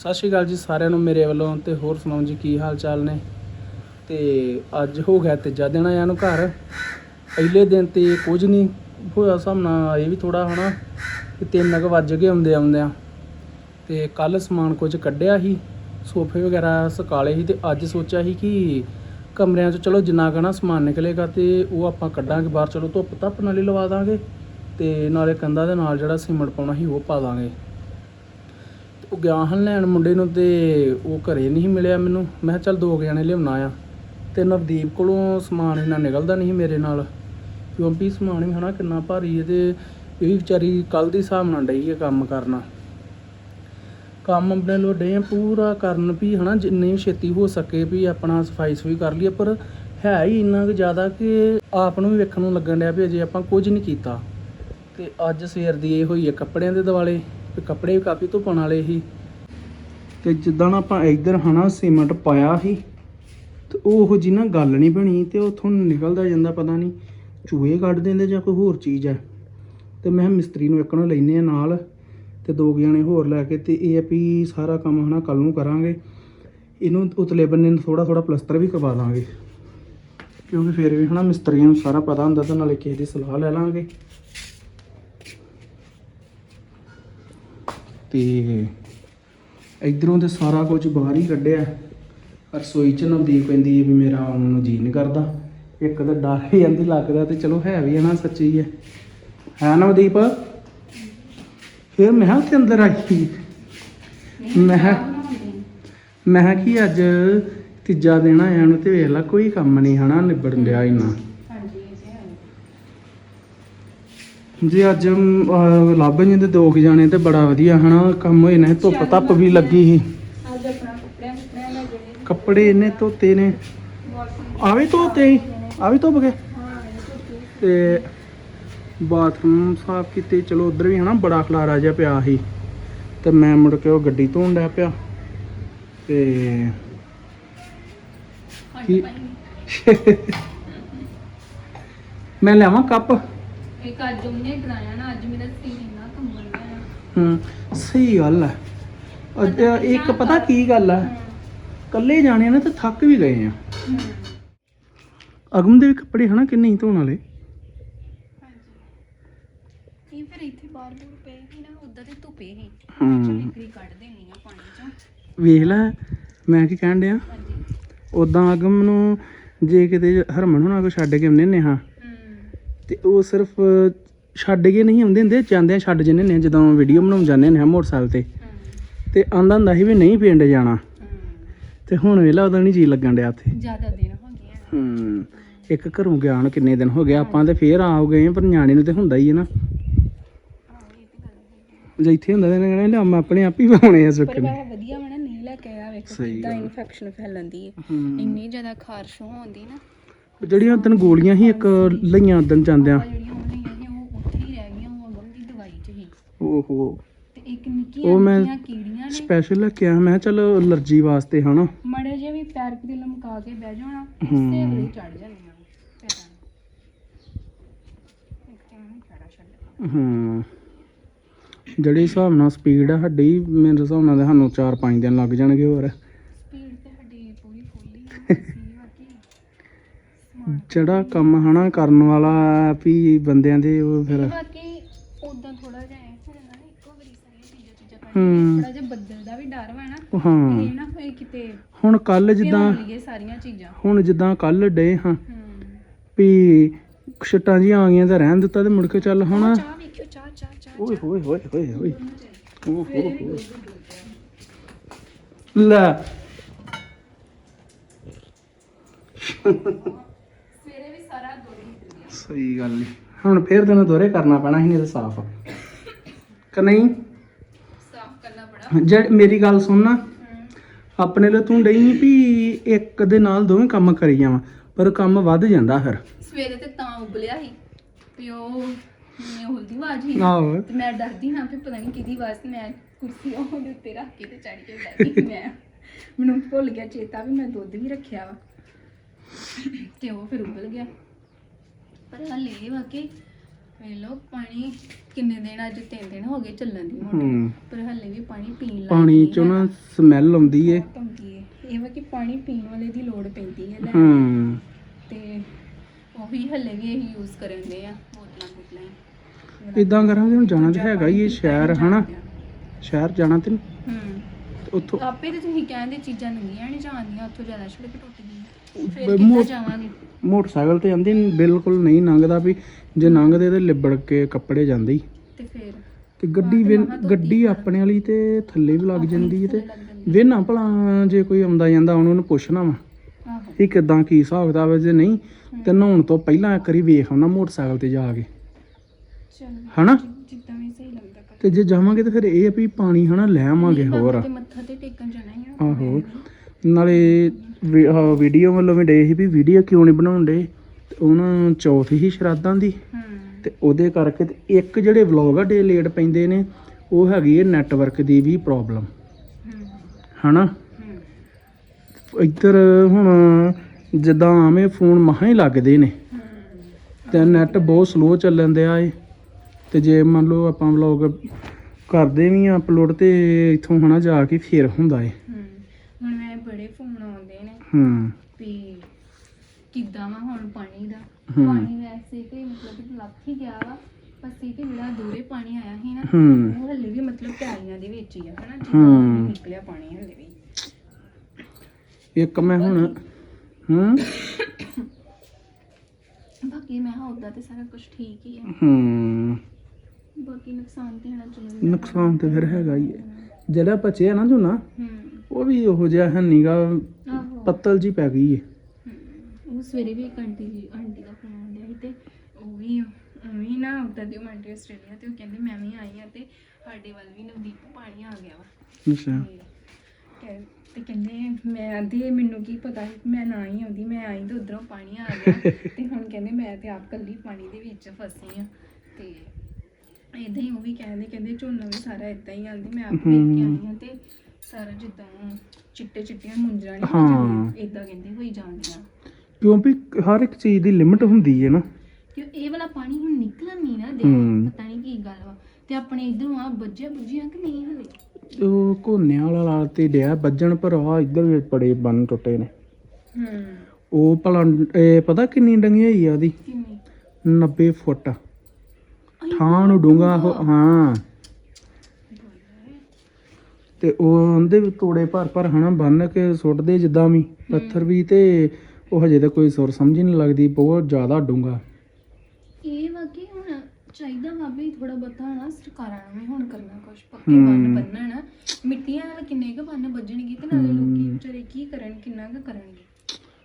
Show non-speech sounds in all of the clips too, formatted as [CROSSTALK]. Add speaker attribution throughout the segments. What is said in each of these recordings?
Speaker 1: ਸਤਿ ਸ਼੍ਰੀ ਅਕਾਲ ਜੀ ਸਾਰਿਆਂ ਨੂੰ ਮੇਰੇ ਵੱਲੋਂ ਤੇ ਹੋਰ ਸੁਣਾਓ ਜੀ ਕੀ ਹਾਲ ਚਾਲ ਨੇ? ਤੇ ਅੱਜ ਹੋ ਗਿਆ ਤੀਜਾ ਦਿਨ ਆਇਆ ਨੂੰ ਘਰ। ਪਹਿਲੇ ਦਿਨ ਤੇ ਕੁਝ ਨਹੀਂ ਹੋਇਆ ਸਾਹਮਣਾ ਇਹ ਵੀ ਥੋੜਾ ਹਨਾ ਕਿ ਤਿੰਨ ਕੁ ਵੱਜ ਗਏ ਆਉਂਦੇ ਆਉਂਦਿਆਂ। ਤੇ ਕੱਲ ਸਮਾਨ ਕੁਝ ਕੱਢਿਆ ਸੀ, ਸੋਫੇ ਵਗੈਰਾ ਸਕਾਲੇ ਸੀ ਤੇ ਅੱਜ ਸੋਚਿਆ ਸੀ ਕਿ ਕਮਰਿਆਂ 'ਚ ਚਲੋ ਜਿੰਨਾ ਕਣਾ ਸਮਾਨ ਨਿਕਲੇਗਾ ਤੇ ਉਹ ਆਪਾਂ ਕੱਢਾਂਗੇ, ਬਾਹਰ ਚਲੋ ਧੁੱਪ ਧੱਪ ਨਾਲ ਹੀ ਲਵਾ ਦਾਂਗੇ ਤੇ ਨਾਲੇ ਕੰਧਾਂ ਦੇ ਨਾਲ ਜਿਹੜਾ ਸੀਮਟ ਪਾਉਣਾ ਸੀ ਉਹ ਪਾ ਦਾਂਗੇ। ਉਹ ਗਿਆ ਹਨ ਲੈਣ ਮੁੰਡੇ ਨੂੰ ਤੇ ਉਹ ਘਰੇ ਨਹੀਂ ਮਿਲਿਆ ਮੈਨੂੰ। ਮੈਂ ਕਿਹਾ ਚੱਲ ਦੋ ਕੁ ਜਣੇ ਲਿਆਉਣਾ ਆ। ਤੇ ਨਵਦੀਪ ਕੋਲੋਂ ਸਮਾਨ ਇੰਨਾ ਨਿਕਲਦਾ ਨਹੀਂ ਸੀ ਮੇਰੇ ਨਾਲ। ਕਿਉਂਕਿ ਸਮਾਨ ਵੀ ਹਨਾ ਕਿੰਨਾ ਭਾਰੀ ਹੈ ਤੇ ਇਹ ਵੀ ਵਿਚਾਰੀ ਕੱਲ ਦੀ ਹਿਸਾਬ ਨਾਲ ਡਈ ਹੈ ਕੰਮ ਕਰਨਾ। ਕੰਮ ਆਪਣੇ ਲੋ ਡੇ ਪੂਰਾ ਕਰਨ ਵੀ ਹਨਾ ਜਿੰਨੀ ਵੀ ਛੇਤੀ ਹੋ ਸਕੇ ਵੀ ਆਪਣਾ ਸਫ਼ਾਈ ਸੁਈ ਕਰ ਲਈਏ। ਪਰ ਹੈ ਹੀ ਇੰਨਾ ਕੁ ਜ਼ਿਆਦਾ ਕਿ ਆਪ ਨੂੰ ਵੀ ਵੇਖਣ ਨੂੰ ਲੱਗਣ ਡਿਆ ਵੀ ਅਜੇ ਆਪਾਂ ਕੁਝ ਨਹੀਂ ਕੀਤਾ। ਤੇ ਅੱਜ ਸਵੇਰ ਦੀ ਇਹ ਹੋਈ ਹੈ ਕੱਪੜਿਆਂ ਦੇ ਦਿਵਾਲੇ। ਤੇ ਕੱਪੜੇ ਵੀ ਕਾਫੀ ਧੁੱਪਣ ਵਾਲੇ ਸੀ। ਤੇ ਜਿੱਦਾਂ ਆਪਾਂ ਇੱਧਰ ਹਨਾ ਸੀਮੈਂਟ ਪਾਇਆ ਸੀ, ਤੇ ਉਹ ਜੀ ਨਾ ਗੱਲ ਨਹੀਂ ਬਣੀ ਤੇ ਤੁਹਾਨੂੰ ਨਿਕਲਦਾ ਜਾਂਦਾ ਪਤਾ ਨਹੀਂ, ਚੂਹੇ ਕੱਢ ਦਿੰਦੇ ਜਾਂ ਕੋਈ ਹੋਰ ਚੀਜ਼ ਹੈ। ਤੇ ਮੈਂ ਮਿਸਤਰੀ ਨੂੰ ਇੱਕ ਨੂੰ ਲੈਨੇ ਆ ਨਾਲ, ਤੇ ਦੋ ਕੁ ਜਣੇ ਹੋਰ ਲੈ ਕੇ ਤੇ ਇਹ ਆ ਵੀ ਸਾਰਾ ਕੰਮ ਹਨਾ ਕੱਲ ਨੂੰ ਕਰਾਂਗੇ। ਇਹਨੂੰ ਉਤਲੇ ਬੰਨੇ ਨੂੰ ਥੋੜਾ ਥੋੜਾ ਪਲਸਤਰ ਵੀ ਕਰਵਾ ਦਾਂਗੇ। ਕਿਉਂਕਿ ਫਿਰ ਵੀ ਹਨਾ ਮਿਸਤਰੀਆਂ ਨੂੰ ਸਾਰਾ ਪਤਾ ਹੁੰਦਾ ਤਾਂ ਨਾਲੇ ਕਿਸੇ ਦੀ ਸਲਾਹ ਲੈ ਲਾਂਗੇ। ਤੇ ਇਧਰੋਂ ਤੇ ਸਾਰਾ ਕੁਝ ਬਾਹਰ ਹੀ ਕੱਢਿਆ। ਰਸੋਈ ਚ ਨਵਦੀਪ ਕਹਿੰਦੀ ਵੀ ਮੇਰਾ ਆਉਣ ਨੂੰ ਜੀ ਨਹੀਂ ਕਰਦਾ। ਇੱਕ ਤਾਂ ਡਰ ਹੀ ਜਾਂਦੀ ਲੱਗਦਾ ਤੇ ਚਲੋ ਹੈ ਵੀ ਹੈ ਨਾ ਸੱਚੀ ਹੈ ਹੈ ਨਵਦੀਪ? ਫਿਰ ਮੈਂ ਕਿਹਾ ਉੱਥੇ ਅੰਦਰ ਆਈ। ਮੈਂ ਮੈਂ ਕਿਹਾ ਕਿ ਅੱਜ ਤੀਜਾ ਦਿਨ ਆਇਆ ਨੂੰ ਤੇ ਵੇਖ ਲਾ ਕੋਈ ਕੰਮ ਨਹੀਂ ਹਨਾ, ਨਿਬੜਨ ਲਿਆ ਇੰਨਾ। ਜੇ ਅੱਜ ਅਹ, ਲੱਭ ਜਾਂਦੇ ਦੋ ਕੁ ਜਾਣੇ ਤੇ ਬੜਾ ਵਧੀਆ ਹਨਾ? ਕੰਮ ਹੋਏ ਨੇ ਧੁੱਪ ਧੱਪ ਵੀ ਲੱਗੀ ਸੀ।
Speaker 2: ਅੱਜ ਆਪਣਾ ਕੱਪੜਿਆਂ ਕੱਪੜਿਆਂ ਦਾ ਜਿਹੜੇ
Speaker 1: ਕੱਪੜੇ ਇਹਨੇ ਧੋਤੇ ਨੇ। ਆ ਵੀ ਧੋਤੇ ਸੀ ਆ ਵੀ ਧੁੱਪ ਗਏ। ਤੇ ਬਾਥਰੂਮ ਸਾਫ਼ ਕੀਤੇ ਚਲੋ ਉਧਰ ਵੀ ਹਨਾ ਬੜਾ ਖਲਾਰਾ ਜਿਹਾ ਪਿਆ ਸੀ। ਤੇ ਮੈਂ ਮੁੜ ਕੇ ਉਹ ਗੱਡੀ ਧੋਣ ਡਿਆ ਪਿਆ। ਤੇ ਕੀ- [LAUGHS] ਮੈਂ ਲਿਆਵਾਂ ਕੱਪ?
Speaker 2: ਇੱਕ ਅੱਜ ਉਹਨੇ ਡਰਾਇਆ ਨਾ ਅੱਜ ਮੇਰਾ ਸਿਰ ਇੰਨਾ ਕੰਬਣ ਗਿਆ
Speaker 1: ਹੂੰ ਸਹੀ ਗੱਲ ਹੈ ਅੱਜ ਇੱਕ ਪਤਾ ਕੀ ਗੱਲ ਹੈ। ਕੱਲੇ ਜਾਣੇ ਨਾ ਤੇ ਥੱਕ ਵੀ ਗਏ ਆ। ਅਗਮ ਦੇ ਵੀ ਕੱਪੜੇ ਹਨਾ ਕਿੰਨੇ ਹੀ ਧੋਣ ਵਾਲੇ?
Speaker 2: ਇਹ ਫਿਰ ਇੱਥੇ ਬਾਹਰ ਬੂਰ ਪਏ ਸੀ ਨਾ ਉਦਾਂ ਦੇ ਧੁੱਪੇ ਸੀ।
Speaker 1: ਹੂੰ।
Speaker 2: ਚਲਿਕਰੀ ਕੱਢ ਦੇਣੀ ਆ ਪਾਣੀ ਚੋਂ।
Speaker 1: ਵੇਖ ਲੈ ਮੈਂ ਕੀ ਕਹਿਣ ਡਿਆ?
Speaker 2: ਹਾਂਜੀ।
Speaker 1: ਉਦਾਂ ਅਗਮ ਨੂੰ ਜੇ ਕਿਤੇ ਹਰਮਨ ਹੁਣਾਂ ਕੋ ਛੱਡ ਕੇ ਆਉਂਦੇ ਨੇ ਹੂੰ ਤੇ ਉਹ ਸਿਰਫ ਛੱਡ ਕੇ ਨਹੀਂ ਆਉਂਦੇ ਹੁੰਦੇ ਜਾਂਦੇ ਛੱਡ ਜੰਨੇ ਨੇ ਜਦੋਂ ਵੀਡੀਓ ਬਣਾਉਣ ਜਾਂਦੇ ਨੇ ਮੋਟਰਸਾਈਕਲ ਤੇ। ਤੇ ਆਂਦਾ ਹੁੰਦਾ ਸੀ ਵੀ ਨਹੀਂ ਪਿੰਡ ਜਾਣਾ। ਤੇ ਹੁਣ ਵੇਲਾ ਉਹਦਾ ਨਹੀਂ ਜੀ ਲੱਗਣ ਡਿਆ ਉੱਥੇ।
Speaker 2: ਜ਼ਿਆਦਾ ਦਿਨ ਹੋ ਗਏ ਆ।
Speaker 1: ਹੂੰ। ਇੱਕ ਘਰੋਂ ਗਿਆ ਕਿੰਨੇ ਦਿਨ ਹੋ ਗਏ ਆਪਾਂ ਤੇ ਫੇਰ ਆ ਗਏ ਆ, ਪਰ ਨਿਆਣੇ ਨੂੰ ਤੇ ਹੁੰਦਾ ਹੀ ਹੈ ਨਾ। ਜੇ ਇੱਥੇ ਹੁੰਦਾ ਤਾਂ ਇਹਨੇ ਕਹਿਣਾ ਲਿਆ ਮੈਂ ਆਪਣੇ ਆਪ ਹੀ ਪਾਉਣੇ ਆ ਸੁੱਕ
Speaker 2: ਪਰ ਵਧੀਆ ਵਾ ਨਾ ਨਹੀਂ ਲੈ ਕੇ ਆਇਆ ਵੇਖੋ ਕਿੱਦਾਂ। ਇਨਫੈਕਸ਼ਨ ਫੈਲਣਦੀ ਹੈ
Speaker 1: ਹੂੰ।
Speaker 2: ਇੰਨੀ ਜ਼ਿਆਦਾ ਖਾਰਸ਼ ਹੁੰਦੀ ਨਾ।
Speaker 1: ਜਿਹੜੀਆਂ ਤਨ ਗੋਲੀਆਂ ਸੀ ਇੱਕ ਲਈਆਂ ਉਦਣ ਜਾਂਦਿਆਂ।
Speaker 2: ਜਿਹੜੀਆਂ ਉਹ ਲਈਆਂ ਸੀ ਉਹ ਉੱਥੇ ਹੀ ਰਹਿ ਗਈਆਂ ਉਹ ਅਗਮ ਦੀ ਦਵਾਈ 'ਚ ਹੀ।
Speaker 1: ਓਹੋ।
Speaker 2: ਤੇ ਇੱਕ ਨਿੱਕੀਆਂ
Speaker 1: ਉਹ ਮੈਂ
Speaker 2: ਨਿੱਕੀਆਂ ਕੀੜੀਆਂ ਨੇ।
Speaker 1: ਸਪੈਸ਼ਲ ਲੈ ਕੇ ਆ ਮੈਂ ਕਿਹਾ ਚਲ ਅਲਰਜੀ ਵਾਸਤੇ ਹਨਾ?
Speaker 2: ਮੜੇ ਜੇ ਵੀ ਪੈਰ ਕਿਤੇ ਲਮਕਾ ਕੇ ਬਹਿ ਜਾਣਾ
Speaker 1: ਹੂੰ।
Speaker 2: ਉਸੇ ਵੇਲੇ ਚੜ ਜਾਂਦੀਆਂ ਪੈਰਾਂ ਨੂੰ। ਇੱਕ ਟਾਈਮ ਨਹੀਂ ਖੜਾ ਛੱਡ
Speaker 1: ਹੂੰ। ਜਿਹੜੀ ਹਿਸਾਬ ਨਾਲ ਸਪੀਡ ਆ ਸਾਡੀ ਮੇਰੇ ਹਿਸਾਬ ਨਾਲ ਤਾਂ ਸਾਨੂੰ 4-5 ਦਿਨ ਲੱਗ ਜਾਣਗੇ ਹੋਰ।
Speaker 2: ਸਪੀਡ ਤੇ ਸਾਡੀ ਪੂਰੀ ਫੁੱਲੀ [LAUGHS]
Speaker 1: ਜਿਹੜਾ ਕੰਮ ਹਨਾ ਕਰਨ ਵਾਲਾ ਵੀ ਬੰਦਿਆਂ ਦੇ ਉਹ ਫਿਰ
Speaker 2: ਬਾਕੀ ਉਦਾਂ ਥੋੜਾ ਜਿਹਾ ਐ ਹੋ ਜਾਂਦਾ ਨਾ ਇੱਕੋ ਵਾਰੀ ਸਾਰੀਆਂ ਚੀਜ਼ਾਂ ਚੀਜ਼ਾਂ ਕਰ
Speaker 1: ਹੂੰ।
Speaker 2: ਥੋੜਾ ਜਿਹਾ ਬੱਦਲ ਦਾ ਵੀ ਡਰ ਵਾ ਨਾ।
Speaker 1: ਉਹ ਹਾਂ।
Speaker 2: ਇਹ ਨਾ ਹੋਏ ਕਿਤੇ
Speaker 1: ਹੁਣ ਕੱਲ ਜਿੱਦਾਂ
Speaker 2: ਭਿਉਂ ਲਈਏ ਸਾਰੀਆਂ ਚੀਜ਼ਾਂ।
Speaker 1: ਹੁਣ ਜਿੱਦਾਂ ਕੱਲ ਡੇ ਹਾਂ
Speaker 2: ਹੂੰ।
Speaker 1: ਵੀ ਛਟਾਂ ਜੀਆਂ ਆ ਗਈਆਂ ਤਾਂ ਰਹਿਣ ਦਿੱਤਾ ਤੇ ਮੁੜ ਕੇ ਚੱਲ ਹੁਣ।
Speaker 2: ਚਾਹ ਵੇਖਿਓ ਚਾਹ ਚਾਹ ਚਾਹ
Speaker 1: ਓਏ ਹੋਏ ਹੋਏ ਹੋਏ ਹੋਏ। ਓਹ ਹੋ ਹੋ ਲੈ [LAUGHS]
Speaker 2: ਸਵੇਰੇ ਵੀ ਸਾਰਾ ਦੋਰੀ ਨਿਕਲ ਗਿਆ
Speaker 1: ਸਹੀ ਗੱਲ ਨੀ। ਹੁਣ ਫੇਰ ਤੈਨੂੰ ਦੋਰੇ ਕਰਨਾ ਪੈਣਾ ਸੀ ਨਹੀਂ ਤਾਂ ਸਾਫ਼। ਕਿ ਨਹੀਂ?
Speaker 2: ਸਾਫ਼ ਕਰਨਾ ਬੜਾ
Speaker 1: ਮੇਰੀ ਗੱਲ ਸੁਣ ਨਾ। ਆਪਣੇ ਲਈ ਤੂੰ ਡਈ ਵੀ ਇੱਕ ਦੇ ਨਾਲ ਦੋਵੇਂ ਕੰਮ ਕਰੀ ਜਾਵਾਂ ਪਰ ਕੰਮ ਵੱਧ ਜਾਂਦਾ ਫਿਰ।
Speaker 2: ਸਵੇਰੇ ਤੇ ਤਾਂ ਉਬਲਿਆ ਸੀ। ਉਹ ਮੈਂ ਹੁਲਦੀ ਆਵਾਜ਼ ਹੀ।
Speaker 1: ਆਹੋ।
Speaker 2: ਤੇ ਮੈਂ ਡਰਦੀ ਹਾਂ ਵੀ ਪਤਾ ਨਹੀਂ ਕਿਹਦੀ ਆਵਾਜ਼ ਮੈਂ ਕੁਰਸੀ ਉਹਦੇ ਉੱਤੇ ਰੱਖ ਕੇ ਤੇ ਚੜ ਕੇ ਗਈ। ਮੈਂ ਮੈਨੂੰ ਭੁੱਲ ਗਿਆ ਚੇਤਾ ਵੀ ਮੈਂ ਦੁੱਧ ਵੀ ਰੱਖਿਆ ਵਾ। ਤੇ ਉਹ ਫਿਰ ਉਬਲ ਗਿਆ। ਪਰ ਹਲੇ ਵਾਕਈ ਵੇਖ ਲਓ ਪਾਣੀ ਕਿੰਨੇ ਦਿਨ ਅੱਜ ਤਿੰਨ ਦਿਨ ਹੋ ਗਏ ਚੱਲਣ ਦੀ ਮੋਟਰ
Speaker 1: ਹੂੰ।
Speaker 2: ਪਰ ਹੱਲੇ ਵੀ ਪਾਣੀ ਪੀਣ ਲਈ
Speaker 1: ਪਾਣੀ ਚੋਂ ਨਾ ਸਮੈਲ ਆਉਂਦੀ ਏ।
Speaker 2: ਹੈ ਇਹ ਵਾ ਕਿ ਪਾਣੀ ਪੀਣ ਵਾਲੇ ਦੀ ਲੋੜ ਪੈਂਦੀ ਹੈ ਲੈ
Speaker 1: ਹੂੰ।
Speaker 2: ਤੇ ਉਹ ਵੀ ਹੱਲੇ ਵੀ ਇਹੀ ਯੂਜ਼ ਕਰਨ ਦੇ ਆ ਬੋਤਲਾਂ ਬੋਤਲਾਂ
Speaker 1: ਇਦਾਂ ਕਰਾਂਗੇ ਹੁਣ ਜਾਣਾ ਤਾਂ ਹੈਗਾ ਹੀ ਇਹ ਸ਼ਹਿਰ ਹਨਾ? ਸ਼ਹਿਰ ਜਾਣਾ ਤੇ
Speaker 2: ਹੂੰ।
Speaker 1: ਉੱਥੋਂ
Speaker 2: ਆਪੇ ਤੇ ਤੁਸੀਂ ਕਹਿੰਦੇ ਚੀਜ਼ਾਂ ਨੰਗੀਆਂ ਨਹੀਂ ਜਾਂਦੀਆਂ ਉੱਥੋਂ ਜ਼ਿਆਦਾ ਸੜਕ ਟੁੱਟ ਗਈ। ਫਿਰ ਕਿੱਦਾਂ
Speaker 1: ਮੋ-
Speaker 2: ਜਾਵਾਂਗੇ?
Speaker 1: ਮੋਟਰਸਾਈਕਲ ਤੇ ਜਾਂਦੀ ਨੀ, ਬਿਲਕੁਲ ਨਹੀਂ ਲੰਘਦਾ ਵੀ ਜੇ ਲੰਘਦੇ ਤੇ ਲਿਬੜ ਕੇ ਕੱਪੜੇ ਜਾਂਦੇ ਹੀ।
Speaker 2: ਤੇ ਫਿਰ?
Speaker 1: ਤੇ ਗੱਡੀ ਵਿਨ- ਗੱਡੀ ਆਪਣੇ ਵਾਲੀ ਤੇ ਥੱਲੇ ਵੀ ਲੱਗ ਜਾਂਦੀ ਹੈ ਤੇ ਵੇਨਾ ਭਲਾ ਜੇ ਕੋਈ ਆਉਂਦਾ ਜਾਂਦਾ ਉਹਨੂੰ ਉਹਨੂੰ ਪੁੱਛਣਾ ਵਾ
Speaker 2: ਆਹੋ।
Speaker 1: ਵੀ ਕਿਦਾਂ ਕੀ ਹਿਸਾਬ ਕਿਤਾਬ ਹੈ ਜੇ ਨਹੀਂ ਤੇ ਨਹਾਉਣ ਤੋਂ ਪਹਿਲਾਂ ਇੱਕ ਵਾਰੀ ਵੇਖ ਆਉਣਾ ਮੋਟਰਸਾਈਕਲ ਤੇ ਜਾ ਕੇ।
Speaker 2: ਚਲ
Speaker 1: ਹਨਾ?
Speaker 2: ਜਿੱਦਾਂ ਵੀ ਸਹੀ ਲੱਗਦਾ। ਕਰ
Speaker 1: ਤੇ ਜੇ ਜਾਵਾਂਗੇ ਤੇ ਫਿਰ ਇਹ ਆ ਵੀ ਪਾਣੀ ਹਨਾ ਲੈ ਆਵਾਂਗੇ ਹੋਰ
Speaker 2: ਤੇ ਮੱਥਾ ਤੇ ਟੇਕਣ ਜਾਣਾ ਹੀ ਆ।
Speaker 1: ਆਹੋ। ਨਾਲੇ ਵੀਡੀਓ ਵੱਲੋਂ ਵੀ ਡੇ ਸੀ ਵੀ ਵੀਡੀਓ ਕਿਉਂ ਨਹੀਂ ਬਣਾਉਣ ਡੇ ਉਹਨਾਂ ਚੌਥ ਹੀ ਸ਼ਰਾਧਾਂ ਦੀ। ਤੇ ਉਹਦੇ ਕਰਕੇ ਤੇ ਇੱਕ ਜਿਹੜੇ ਵਲੌਗ ਆ ਡੇ ਲੇਟ ਪੈਂਦੇ ਨੇ ਉਹ ਹੈਗੀ ਹੈ ਨੈਟਵਰਕ ਦੀ ਵੀ ਪ੍ਰੋਬਲਮ ਹਨਾ? ਇੱਧਰ ਹੁਣ ਜਿੱਦਾਂ ਆਵੇਂ ਫੋਨ ਮਹਾਂ ਹੀ ਲੱਗਦੇ ਨੇ। ਤੇ ਨੈਟ ਬਹੁਤ ਸਲੋ ਚੱਲਣ ਦਿਆ ਏ। ਤੇ ਜੇ ਮੰਨ ਲਓ ਆਪਾਂ ਵਲੌਗ ਕਰਦੇ ਵੀ ਆ ਅਪਲੋਡ ਤੇ ਇਥੋਂ ਹਨਾ ਜਾ ਕੇ ਫੇਰ ਹੁੰਦਾ ਏ।
Speaker 2: ਬੜੇ ਫੋਨ ਆਉਂਦੇ ਨੇ।
Speaker 1: ਹੂੰ।
Speaker 2: ਵੀ ਕਿੱਦਾਂ ਵਾ ਹੁਣ ਪਾਣੀ ਦਾ?
Speaker 1: ਹੂੰ।
Speaker 2: ਪਾਣੀ ਵੈਸੇ ਤੇ ਮਤਲਬ ਕਿ ਲੱਥ ਹੀ ਗਿਆ ਵਾ ਬਸ ਇਹ ਕਿ ਜਿਹੜਾ ਦੂਰੇ ਪਾਣੀ ਆਇਆ ਸੀ ਨਾ
Speaker 1: ਹੂੰ।
Speaker 2: ਉਹ ਹੱਲੇ ਵੀ ਮਤਲਬ ਪੈਲੀਆਂ ਦੇ ਵਿੱਚ ਹੀ ਆ ਹਨਾ। ਜਿੱਦਾਂ ਨਿਕਲਿਆ ਪਾਣੀ ਹੱਲੇ ਵੀ।
Speaker 1: ਇੱਕ ਮੈਂ ਹੁਣ ਹੂੰ।
Speaker 2: ਬਾਕੀ ਮੈਂ ਹਾਂ ਉਦਾਂ ਤੇ ਸਾਰਾ ਕੁਝ ਠੀਕ ਹੀ ਹੈ
Speaker 1: ਹੂੰ।
Speaker 2: ਬਾਕੀ ਨੁਕਸਾਨ ਤੇ ਹੋਣਾ ਚਲੋ
Speaker 1: ਨੁਕਸਾਨ ਤੇ ਫਿਰ ਹੈਗਾ ਹੀ ਹੈ ਜਿਹੜਾ ਬਚਿਆ ਨਾ ਝੋਨਾ
Speaker 2: ਹੂੰ।
Speaker 1: ਉਹ ਵੀ ਉਹੋ ਜਿਹਾ ਹੈ ਨੀਗਾ
Speaker 2: ਆਹੋ।
Speaker 1: ਪੱਤਲ ਜੀ ਪੈ ਗਈ
Speaker 2: ਹਮ, ਉਹ ਸਵੇਰੇ ਵੀ ਇੱਕ ਆਂਟੀ ਜੀ ਆਂਟੀ ਦਾ ਫੋਨ ਆਉਂਦਾ ਸੀ ਤੇ ਉਹ ਵੀ ਉਹ ਵੀ ਨਾ ਉੱਧਰ ਦੀ ਆਂਟੀ ਆਸਟ੍ਰੇਲੀਆ ਤੇ ਉਹ ਕਹਿੰਦੇ ਮੈਂ ਵੀ ਆਈ ਆ ਤੇ ਸਾਡੇ ਵੱਲ ਵੀ ਨਵਦੀਪ ਪਾਣੀ ਆ ਗਿਆ ਵਾ।
Speaker 1: ਅੱਛਾ।
Speaker 2: ਤੇ ਕਹਿ- ਤੇ ਕਹਿੰਦੇ ਮੈਂ ਆਂਦੀ ਮੈਨੂੰ ਕੀ ਪਤਾ ਸੀ ਮੈਂ ਨਾ ਹੀ ਆਉਂਦੀ ਮੈਂ ਆਈ ਤੇ ਉਧਰੋਂ ਪਾਣੀ ਆ ਗਿਆ। [LAUGHS] ਤੇ ਹੁਣ ਕਹਿੰਦੇ ਮੈਂ ਤੇ ਆਪ ਕੱਲੀ ਪਾਣੀ ਦੇ ਵਿੱਚ ਫਸੀ ਆ। ਤੇ ਇਦਾਂ ਹੀ ਉਹ ਵੀ ਕਹਿੰਦੇ ਕਹਿੰਦੇ ਝੋਨਾ ਵੀ ਸਾਰਾ ਇਦਾਂ ਹੀ ਆਂਦੀ ਮੈਂ ਆਪ ਵੇਖ ਕੇ ਆਈ ਆ ਤੇ ਸਾਰਾ ਜਿੱਦਾਂ ਚਿੱਟੇ ਚਿੱਟੀਆਂ ਮੁੰਜਰਾ ਨਹੀਂ
Speaker 1: ਹਾਂ।
Speaker 2: ਇਦਾਂ ਕਹਿੰਦੇ ਹੋਈ ਜਾਂਦੀਆਂ।
Speaker 1: ਕਿਉਂਕਿ ਹਰ ਇੱਕ ਚੀਜ਼ ਦੀ ਲਿਮਟ ਹੁੰਦੀ ਹੈ ਨਾ।
Speaker 2: ਕਿ ਇਹ ਵਾਲਾ ਪਾਣੀ ਹੁਣ ਨਿਕਲਣ ਨਹੀਂ ਨਾ ਦੇ
Speaker 1: ਹੂੰ।
Speaker 2: ਪਤਾ ਨਹੀਂ ਕੀ ਗੱਲ ਵਾ। ਤੇ ਆਪਣੇ ਇਧਰੋਂ ਆ ਬੱਜਿਆ ਬੁੱਝਿਆ ਕਿ ਨਹੀਂ ਹਲੇ?
Speaker 1: ਉਹ ਕੋਨਿਆਂ ਵਾਲਾ ਲਾਲ ਤੇ ਡਿਆ ਵੱਜਣ ਪਰ ਆ ਇੱਧਰ ਵੀ ਬੜੇ ਬੰਨ ਟੁੱਟੇ ਨੇ।
Speaker 2: ਹੂੰ।
Speaker 1: ਉਹ ਭਲਾ ਇਹ ਪਤਾ ਕਿੰਨੀ ਡੰਗੀ ਹੋਈ ਆ ਉਹਦੀ?
Speaker 2: ਕਿਵੇਂ
Speaker 1: 90 ਫੁੱਟ। ਥਾਂ ਨੂੰ ਡੂੰਗਾ ਉਹ ਹਾਂ। ਤੇ ਉਹ ਉਹਦੇ ਵੀ ਤੋੜੇ ਭਰ ਭਰ ਹਨਾ ਬੰਨ ਕੇ ਸੁੱਟਦੇ ਜਿੱਦਾਂ ਵੀ ਪੱਥਰ ਵੀ ਤੇ ਉਹ ਹਜੇ ਤਾਂ ਕੋਈ ਸੁਰ ਸਮਝ ਹੀ ਨਹੀਂ ਲੱਗਦੀ ਬਹੁਤ ਜ਼ਿਆਦਾ ਡੂੰਗਾ
Speaker 2: ਇਹ ਵਾਕਈ ਹੁਣ ਚਾਹੀਦਾ ਵਾ ਵੀ ਥੋੜਾ ਬਹੁਤਾ ਨਾ ਸਰਕਾਰਾਂ ਨੂੰ ਵੀ ਹੁਣ ਕਰਨਾ ਕੁਝ ਪੱਕੇ। ਬੰਨ ਬੰਨਣ ਮਿੱਟੀਆਂ ਨਾਲ ਕਿੰਨੇ ਕੁ ਬੰਨ ਵੱਜਣਗੇ ਤੇ ਨਾਲੇ ਲੋਕੀ ਵਿਚਾਰੇ ਕੀ ਕਰਨ ਕਿੰਨਾ ਕੁ ਕਰਨਗੇ।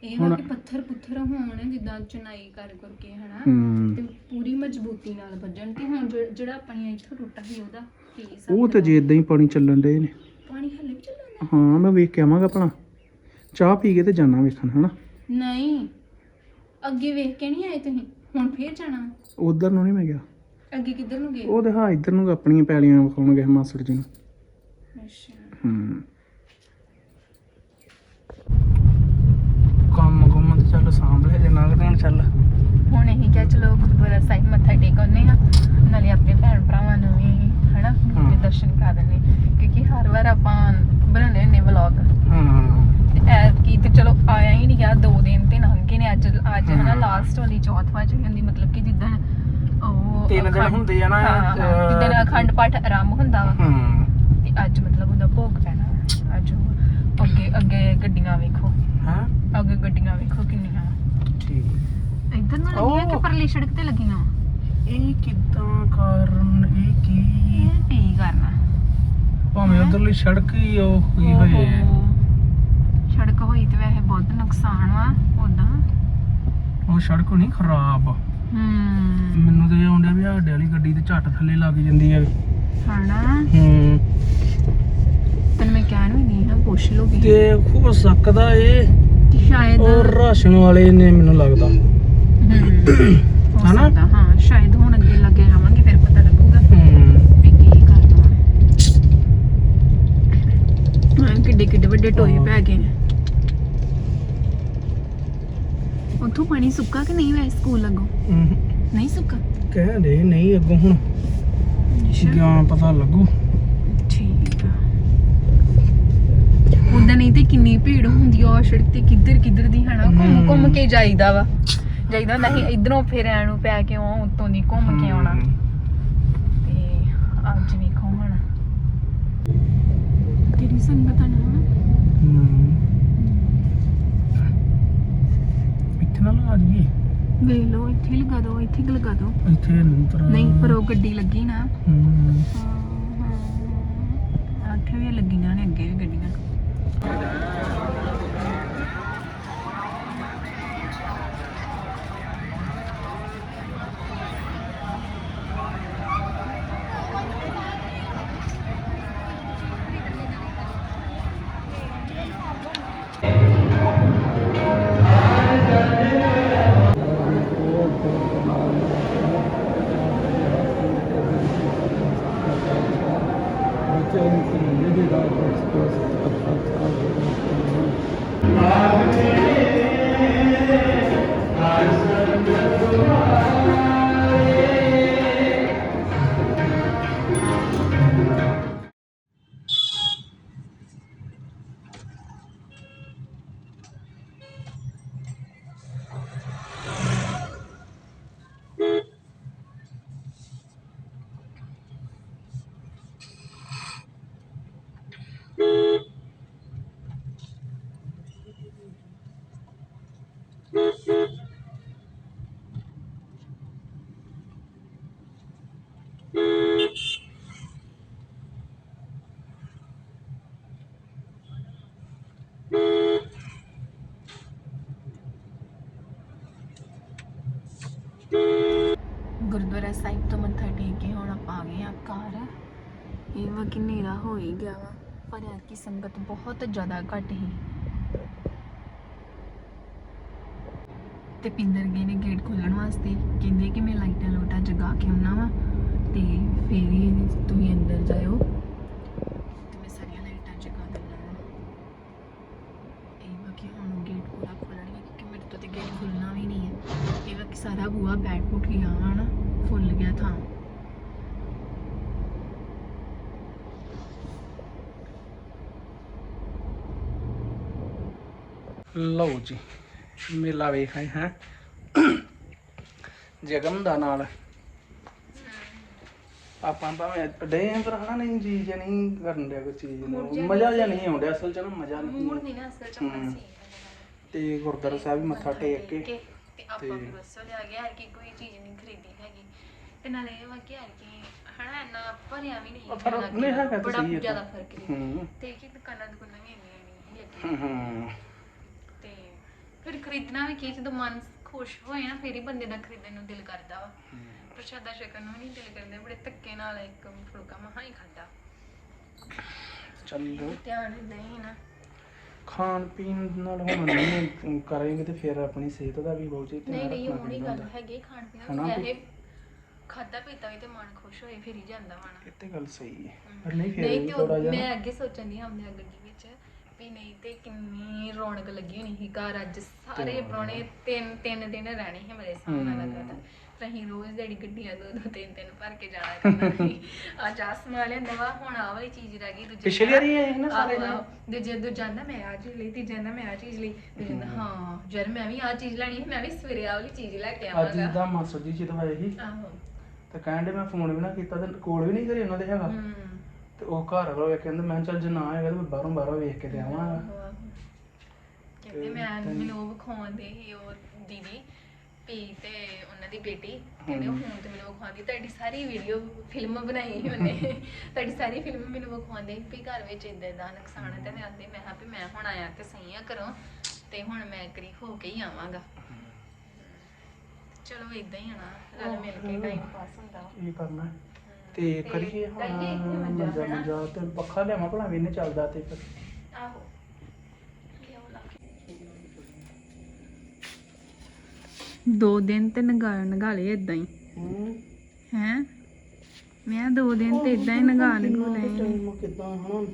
Speaker 2: ਇਹ ਵਾ ਕਿ ਪੱਥਰ ਪੁੱਥਰ ਹੋਣ ਜਿੱਦਾਂ ਚੁਨਾਈ ਕਰ ਕਰਕੇ ਹਨਾ ਤੇ ਪੂਰੀ ਮਜ਼ਬੂਤੀ ਨਾਲ ਵੱਜਣ ਤੇ ਹੁਣ ਜਿਹੜਾ ਆਪਣੀ ਇੱਥੋਂ ਟੁੱਟਾ ਸੀ ਉਹਦਾ।
Speaker 1: ਉਹ ਤੇ ਜੇ ਇਦਾਂ ਹੀ ਪਾਣੀ ਚੱਲਣ ਦੇ ਨੇ।
Speaker 2: ਪਾਣੀ ਹਲੇ ਵੀ ਚੱਲਣਾ
Speaker 1: ਹਾਂ ਮੈਂ ਵੇਖ ਕੇ ਆਵਾਂਗਾ ਭਲਾ। ਚਾਹ ਪੀ ਕੇ ਤੇ ਜਾਣਾ ਵੇਖਣ ਹਨਾ?
Speaker 2: ਨਹੀਂ। ਅੱਗੇ ਵੇਖ ਕੇ ਨਹੀਂ ਆਏ ਤੁਸੀਂ? ਹੁਣ ਫੇਰ ਜਾਣਾ?
Speaker 1: ਉਧਰ ਨੂੰ ਨਹੀਂ ਮੈਂ ਗਿਆ।
Speaker 2: ਅੱਗੇ ਕਿੱਧਰ ਨੂੰ ਗਏ?
Speaker 1: ਉਹ ਹਾਂ ਇੱਧਰ ਨੂੰ ਆਪਣੀਆਂ ਪੈਲੀਆਂ ਵਿਖਾਉਣਗੇ ਮਾਸੜ ਜੀ ਨੂੰ।
Speaker 2: ਅੱਛਾ।
Speaker 1: ਹੂੰ ਕੰਮ ਗੁੰਮ ਤੇ ਚੱਲ ਸਾਂਭ ਲੈ ਜੇ ਨੰਗ ਦੇਣ ਚੱਲ
Speaker 2: ਹੁਣ ਅਸੀਂ ਕਿਹਾ ਚਲੋ ਗੁਰਦੁਆਰਾ ਸਾਹਿਬ ਮੱਥਾ ਟੇਕ ਆਉਂਦੇ ਆ ਨਾਲੇ ਆਪਣੇ ਭੈਣ ਭਰਾਵਾਂ ਨੂੰ ਵੀ ਹਨਾ ਗੁਰੂ ਦੇ
Speaker 1: ਹਾਂ।
Speaker 2: ਦਰਸ਼ਨ ਕਰਾ ਦਿੰਦੇ ਕਿਉਂਕਿ ਹਰ ਵਾਰ ਆਪਾਂ ਬਣਾਉਂਦੇ ਹੁੰਦੇ ਵਲੌਗ
Speaker 1: ਹਾਂ
Speaker 2: ਤੇ ਐਤਕੀ ਤੇ ਚਲੋ ਆਇਆ ਹੀ ਨਹੀਂ ਗਿਆ ਦੋ ਦਿਨ ਤੇ ਲੰਘ ਗਏ ਨੇ ਅੱਜ ਅੱਜ ਹਨਾ
Speaker 1: ਹਾਂ।
Speaker 2: ਲਾਸਟ ਵਾਲੀ ਚੌਥ ਵਾਰ ਜਿਹੜੀ ਹੁੰਦੀ ਮਤਲਬ ਕਿ ਜਿੱਦਣ ਉਹ
Speaker 1: ਤਿੰਨ ਦਿਨ
Speaker 2: ਅਖੰਡ-
Speaker 1: ਹੁੰਦੇ ਆ ਨਾ,
Speaker 2: ਜਿੱਦਣ ਅਖੰਡ ਪਾਠ ਆਰੰਭ ਹੁੰਦਾ ਵਾ।
Speaker 1: ਹੂੰ।
Speaker 2: ਤੇ ਅੱਜ ਮਤਲਬ ਉਹਦਾ ਭੋਗ ਪੈਣਾ। ਅੱਜ ਉਹ ਅੱਗੇ ਅੱਗੇ ਗੱਡੀਆਂ ਵੇਖੋ।
Speaker 1: ਹਾਂ।
Speaker 2: ਅੱਗੇ ਗੱਡੀਆਂ ਵੇਖੋ ਕਿੰਨੀਆਂ।
Speaker 1: ਠੀਕ।
Speaker 2: ਇੱਧਰ ਨੂੰ ਲੱਗੀਆਂ ਕਿ। ਪਰਲੀ ਸੜਕ ਤੇ ਲੱਗੀਆਂ?
Speaker 1: ਇਹ ਕਿੱਦਾਂ ਕਾਰਨ ਇਹ ਕੀ?
Speaker 2: ਇਹ ਕੀ ਕਰਨਾ
Speaker 1: ਭਾਵੇਂ ਉਧਰਲੀ ਸੜਕ ਹੀ ਉਹ ਕੀ ਹੋਏ
Speaker 2: ਓਹੋ। ਸੜਕ ਹੋਈ ਤੇ ਵੈਸੇ ਬਹੁਤ ਨੁਕਸਾਨ ਵਾ ਉਦਾਂ
Speaker 1: ਉਹ ਸੜਕ ਨਹੀਂ ਖਰਾਬ।
Speaker 2: ਹੂੰ।
Speaker 1: ਮੈਨੂੰ ਤੇ ਇਹ ਆਉਂਦਾ ਵੀ ਸਾਡੇ ਵਾਲੀ ਗੱਡੀ ਤੇ ਝੱਟ ਥੱਲੇ ਲੱਗ ਜਾਂਦੀ ਹੈ
Speaker 2: ਹਣਾ
Speaker 1: ਹੂੰ।
Speaker 2: ਤੈਨੂੰ ਮੈਂ ਕਹਿਣ ਵੀ ਨਹੀਂ ਨਾ ਪੁੱਛ ਲੋਗੇ
Speaker 1: ਤੇ ਹੋ ਸਕਦਾ ਇਹ
Speaker 2: ਕਿ ਸ਼ਾਇਦ
Speaker 1: ਉਹ ਰਾਸ਼ਨ ਵਾਲੇ ਨੇ ਮੈਨੂੰ ਲੱਗਦਾ।
Speaker 2: ਹੂੰ। ਹੋ
Speaker 1: ਹਨਾ?
Speaker 2: ਸਕਦਾ ਹਾਂ ਸ਼ਾਇਦ ਹੁਣ ਅੱਗੇ ਲੱਗੇ ਜਾਵਾਂਗੇ ਫਿਰ ਪਤਾ ਲੱਗੂਗਾ।
Speaker 1: ਹੂੰ।
Speaker 2: ਵੀ ਕੀ ਕਰਨਾ। ਹਾਂ ਕਿੱਡੇ ਕਿੱਡੇ ਵੱਡੇ ਟੋਏ ਪੈ ਗਏ ਨੇ। ਉੱਥੋਂ ਪਾਣੀ ਸੁੱਕਾ ਕਿ ਨਹੀਂ ਵੈ ਸਕੂਲ ਲੱਗੋ
Speaker 1: ਹੂੰ।
Speaker 2: ਨਹੀਂ ਸੁੱਕਾ?
Speaker 1: ਕਹਿਣ ਦੇ ਨਹੀਂ ਅੱਗੋਂ ਹੁਣ। ਗਿਆ ਪਤਾ ਲੱਗੂ।
Speaker 2: ਠੀਕ ਆ। ਉਦਾਂ ਨਹੀਂ ਤੇ ਕਿੰਨੀ ਭੀੜ ਹੁੰਦੀ ਆ ਉਹ ਸੜਕ ਤੇ ਕਿੱਧਰ ਕਿੱਧਰ ਦੀ ਹਨਾ? ਘੁੰਮ ਘੁੰਮ ਕੇ ਜਾਈਦਾ ਵਾ। ਜਾਈਦਾ ਨਹੀਂ ਇਧਰੋਂ ਫਿਰ ਐ ਨੂੰ ਪੈ ਕੇ ਉਹ ਉੱਤੋਂ ਦੀ ਘੁੰਮ ਕੇ ਆਉਣਾ। ਤੇ ਅੱਜ ਵੇਖੋ ਹੁਣ। ਕਿਹੜੀ ਸੰਗਤ ਆ ਨਾ।
Speaker 1: ਨਾ ਲਾ ਦਈਏ
Speaker 2: ਵੇਖ ਲਓ ਇੱਥੇ ਹੀ ਲਗਾ ਦਿਓ ਇੱਥੇ ਹੀ ਲਗਾ ਦਿਓ।
Speaker 1: ਇੱਥੇ ਨਹੀਂ ਪਰ
Speaker 2: ਨਹੀਂ ਪਰ ਉਹ ਗੱਡੀ ਲੱਗੀ ਨਾ।
Speaker 1: ਹਮ।
Speaker 2: ਆਖੇ ਵੀ ਲੱਗੀਆਂ ਨੇ ਅੱਗੇ ਵੀ ਗੱਡੀਆਂ। ਆ ਗਏ ਆ ਘਰ। ਇਹ ਵਾ ਕਿ ਹਨੇਰਾ ਹੋ ਹੀ ਗਿਆ ਵਾ, ਪਰ ਯਾਰ ਐਤਕੀ ਸੰਗਤ ਬਹੁਤ ਜ਼ਿਆਦਾ ਘੱਟ ਹੀ। ਤੇ ਪਿੰਦਰ ਗਏ ਨੇ ਗੇਟ ਖੋਲਣ ਵਾਸਤੇ। ਕਹਿੰਦੇ ਕਿ ਮੈਂ ਲਾਈਟਾਂ ਲੋਟਾਂ ਜਗਾ ਕੇ ਆਉਣਾ ਵਾ, ਤੇ ਫੇਰ ਹੀ ਤੁਸੀਂ ਅੰਦਰ ਜਾਇਓ ਤੇ ਮੈਂ ਸਾਰੀਆਂ ਲਾਈਟਾਂ ਜਗਾ ਦਿੰਦਾ ਵਾ ਇਹ ਵਾ ਕਿ ਹੁਣ ਗੇਟ ਪੂਰਾ ਖੋਲਣਗੇ ਕਿਉਂਕਿ ਮੇਰੇ ਤੋਂ ਤੇ ਗੇਟ ਖੁੱਲਣਾ ਵੀ ਨਹੀਂ ਹੈ ਇਹ ਵਾ ਕਿ ਸਾਰਾ ਬੂਆ ਬੈਠ ਪੁੱਟ ਗਿਆ ਵਾ ਨਾ ਫੁੱਲ ਗਿਆ ਥਾਂ
Speaker 1: ਲਓ ਜੀ। ਮੇਲਾ ਵੇਖ ਆਏ ਹੈ। ਜਗਮ ਦਾ ਨਾਲ। ਆਪਾਂ ਭਾਵੇਂ ਡੇ ਆਂ ਪਰ ਹਨਾ ਨਹੀਂ ਜੀ ਜਾਂ ਨਹੀਂ ਕਰਨ ਡਿਆ ਕੋਈ ਚੀਜ਼ ਨੂੰ। ਮਜ਼ਾ ਜਾਂ ਨਹੀਂ ਆਉਂਦਾ ਅਸਲ ਚ ਨਾ ਮਜ਼ਾ
Speaker 2: ਮੂਡ
Speaker 1: ਨਹੀਂ।
Speaker 2: ਨਹੀਂ ਨਾ ਅਸਲ ਚ
Speaker 1: ਹਮ।
Speaker 2: ਆਪਾਂ ਸੀ
Speaker 1: ਤੇ ਗੁਰਦੁਆਰਾ ਸਾਹਿਬ ਵੀ ਮੱਥਾ ਟੇਕ ਕੇ।
Speaker 2: ਤੇ ਆਪਾਂ ਵੀ ਬਸ ਲਿਆ ਗਿਆ ਕੀ ਕੋਈ ਚੀਜ਼ ਨਹੀਂ ਖਰੀਦੀ ਹੈਗੀ। ਤੇ ਨਾਲੇ ਇਹ ਵਾ ਕਿ ਕੀ ਹਨਾ ਇੰਨਾ ਭਰਿਆ ਵੀ ਨਹੀਂ
Speaker 1: ਨਹੀਂ ਹੈਗਾ
Speaker 2: ਬੜਾ ਜ਼ਿਆਦਾ। ਫ਼ਰਕ ਨਹੀਂ।
Speaker 1: ਹੂੰ।
Speaker 2: ਤੇ ਕੀ ਦੁਕਾਨਾਂ ਦੁਕਾਨਾਂ ਵੀ ਇੰਨੀਆਂ ਨਹੀਂ ਹੈਗੀਆਂ
Speaker 1: ਹੂੰ ਹੂੰ।
Speaker 2: ਤੇ ਫਿਰ ਖਰੀਦਣਾ ਵੀ ਕੀ ਜਦੋਂ ਮਨ ਖੁਸ਼ ਹੋਏ ਨਾ ਫਿਰ ਹੀ ਬੰਦੇ ਦਾ ਖਰੀਦਣ ਨੂੰ ਦਿਲ ਕਰਦਾ ਵਾ। ਪ੍ਰਸ਼ਾਦਾ ਛਕਣ ਨੂੰ ਨਹੀਂ ਦਿਲ ਕਰਦਾ। ਬੜੇ ਧੱਕੇ ਨਾਲ ਇੱਕ ਫੁਲਕਾ ਮਹਾ ਹੀ ਖਾਦਾ
Speaker 1: ਚੱਲ।
Speaker 2: ਧਿਆਨ ਦਿੰਦੇ ਹੀ ਨਾ।
Speaker 1: ਖਾਣ ਪੀਣ ਨਾਲ ਹੁਣ ਨਹੀਂ ਕਰਾਂਗੇ ਤੇ ਫਿਰ ਆਪਣੀ ਸਿਹਤ ਦਾ ਵੀ ਬਹੁਤ ਧਿਆਨ
Speaker 2: ਨਹੀਂ ਨਹੀਂ
Speaker 1: ਰੱਖਣਾ
Speaker 2: ਨਹੀਂ
Speaker 1: ਪੈਂਦਾ
Speaker 2: ਗੱਲ
Speaker 1: ਹੁੰਦਾ
Speaker 2: ਹੈਗੀ ਖਾਣ ਪੀਣ
Speaker 1: ਹਨਾ
Speaker 2: ਦਾ? ਵੈਸੇ ਖਾਦਾ ਪੀਤਾ ਵੀ ਤੇ ਮਨ ਖੁਸ਼ ਹੋਏ ਫਿਰ ਹੀ ਜਾਂਦਾ ਵਾ ਨਾ।
Speaker 1: ਇਹ ਤੇ ਗੱਲ ਸਹੀ ਹੈ। ਪਰ ਨਹੀਂ ਫਿਰ
Speaker 2: ਨਹੀਂ
Speaker 1: ਵੀ
Speaker 2: ਤੇ
Speaker 1: ਥੋੜਾ ਜਿਹਾ
Speaker 2: ਮੈਂ ਅੱਗੇ ਸੋਚਣ ਦੀ ਆਉਂਦੇ ਗੱਡੀ ਵਿੱਚ। ਵੀ ਨਹੀਂ ਤੇ ਕਿੰਨੀ ਰੌਣਕ ਲੱਗੀ ਹੋਣੀ ਸੀ ਘਰ ਅੱਜ। ਸਾਰੇ ਪ੍ਰਾਹੁਣੇ ਤਿੰਨ ਤਿੰਨ ਦਿਨ ਰਹਿਣੇ ਸੀ ਮੇਰੇ ਸਾਹਮਣੇ
Speaker 1: ਹਮ।
Speaker 2: ਲੱਗਾ ਤਾਂ। ਤੇ ਅਸੀਂ ਰੋਜ਼ ਜਿਹੜੀ ਗੱਡੀਆਂ ਦੋ ਦੋ ਤਿੰਨ ਤਿੰਨ ਭਰ ਕੇ ਜਾਣਾ ਕਰਨਾ ਸੀ। ਅੱਜ ਆ ਸਮਾਨ ਲਿਆਂਦਾ ਵਾ ਹੁਣ ਆ ਵਾਲੀ ਚੀਜ਼ ਰਹਿ ਗਈ ਦੂਜੇ
Speaker 1: ਪਿਛਲੀ ਵਾਰੀ ਇਹ ਨਾ ਸਾਰੇ।
Speaker 2: ਦੂਜੇ ਦੂਜਾ ਕਹਿੰਦਾ ਮੈਂ ਆ ਚੀਜ਼ ਲਈ ਤੀਜਾ ਕਹਿੰਦਾ ਮੈਂ ਆ ਚੀਜ਼ ਲਈ। ਦੂਜਾ ਕਹਿੰਦਾ ਹਾਂ ਯਾਰ ਮੈਂ ਵੀ ਆ ਚੀਜ਼ ਲੈਣੀ ਹੈ ਮੈਂ ਵੀ ਸਵੇਰੇ ਆ ਵਾਲੀ ਚੀਜ਼ ਲੈ ਕੇ
Speaker 1: ਅੱਜ
Speaker 2: ਆਵਾਂਗਾ।
Speaker 1: ਦਾ ਮਾਸਟਰ ਜੀ ਜਦੋਂ ਆਏ ਸੀ।
Speaker 2: ਆਹੋ।
Speaker 1: ਤੇ ਕਹਿੰਦੇ ਮੈਂ ਫੋਨ ਵੀ ਨਾ ਕੀਤਾ ਤੇ ਕੋਲ ਵੀ ਨਹੀਂ ਘਰੇ ਉਹਨਾਂ ਦੇ ਹੈਗਾ।
Speaker 2: ਹਮ
Speaker 1: ਤੇ ਉਹ ਘਰ ਵਾਲਾ ਵੇਖ ਕਹਿੰਦਾ ਮੈਂ ਕਿਹਾ ਚੱਲ ਜੇ ਨਾ ਹੈਗਾ ਤੇ ਮੈਂ ਬਾਹਰੋਂ ਬਾਹਰੋਂ ਵੇਖ ਕੇ ਤੇ
Speaker 2: ਆਹੋ। ਕਹਿੰਦੇ ਮੈਂ ਮੈਨੂੰ ਉਹ ਵਿਖਾਉਂਦੇ ਸੀ ਉਹ ਦੀਦੀ ਪੀ ਤੇ ਉਹਨਾਂ ਦੀ ਬੇਟੀ। ਕਹਿੰਦੇ ਉਹ। ਫੋਨ ਤੇ ਮੈਨੂੰ ਵਿਖਾਉਂਦੀ ਤੁਹਾਡੀ ਸਾਰੀ ਵੀਡੀਓ ਫਿਲਮ ਬਣਾਈ ਸੀ ਉਹਨੇ। ਤੁਹਾਡੀ ਸਾਰੀ ਫਿਲਮ ਮੈਨੂੰ ਵਿਖਾਉਂਦੇ ਵੀ ਘਰ ਵਿੱਚ ਇਦਾਂ ਦਾ ਨੁਕਸਾਨ ਹੈ ਤੇ ਮੈਂ ਆਂਦੇ ਮੈਂ ਕਿਹਾ ਵੀ ਮੈਂ ਹੁਣ ਆਇਆ ਤੇ ਸਹੀ ਆ ਕਰੋ ਤੇ ਹੁਣ ਮੈਂ ਕਰੀ ਹੋ ਕੇ ਹੀ ਆਵਾਂਗਾ। ਚਲੋ ਇਦਾਂ ਹੀ ਆਣਾ ਰਲ ਮਿਲ ਕੇ ਟਾਈਮ ਪਾਸ ਹੁੰਦਾ।
Speaker 1: ਕੀ ਕਰਨਾ? ਤੇ ਕਰੀਏ
Speaker 2: ਇੱਥੇ ਮੰਜਾ,
Speaker 1: ਮੰਜਾ ਤੇ ਪੱਖਾ ਲਿਆਵਾਂ ਭਲਾ ਵੀ ਇਹਨੇ ਚੱਲਦਾ ਤੇ ਫਿਰ।
Speaker 2: ਆਹੋ। ਦੋ ਦਿਨ ਤੇ ਨਗਾ ਨਗਾ ਲਏ ਇਦਾਂ ਹੀ।
Speaker 1: ਹੂੰ।
Speaker 2: ਹੈ? ਮੈਂ ਦੋ ਦਿਨ ਤੇ ਇਦਾਂ ਹੀ ਨਗਾ ਨਗੂ ਲਏ
Speaker 1: ਟਾਈਮ ਕਿਦਾਂ ਹੁਣ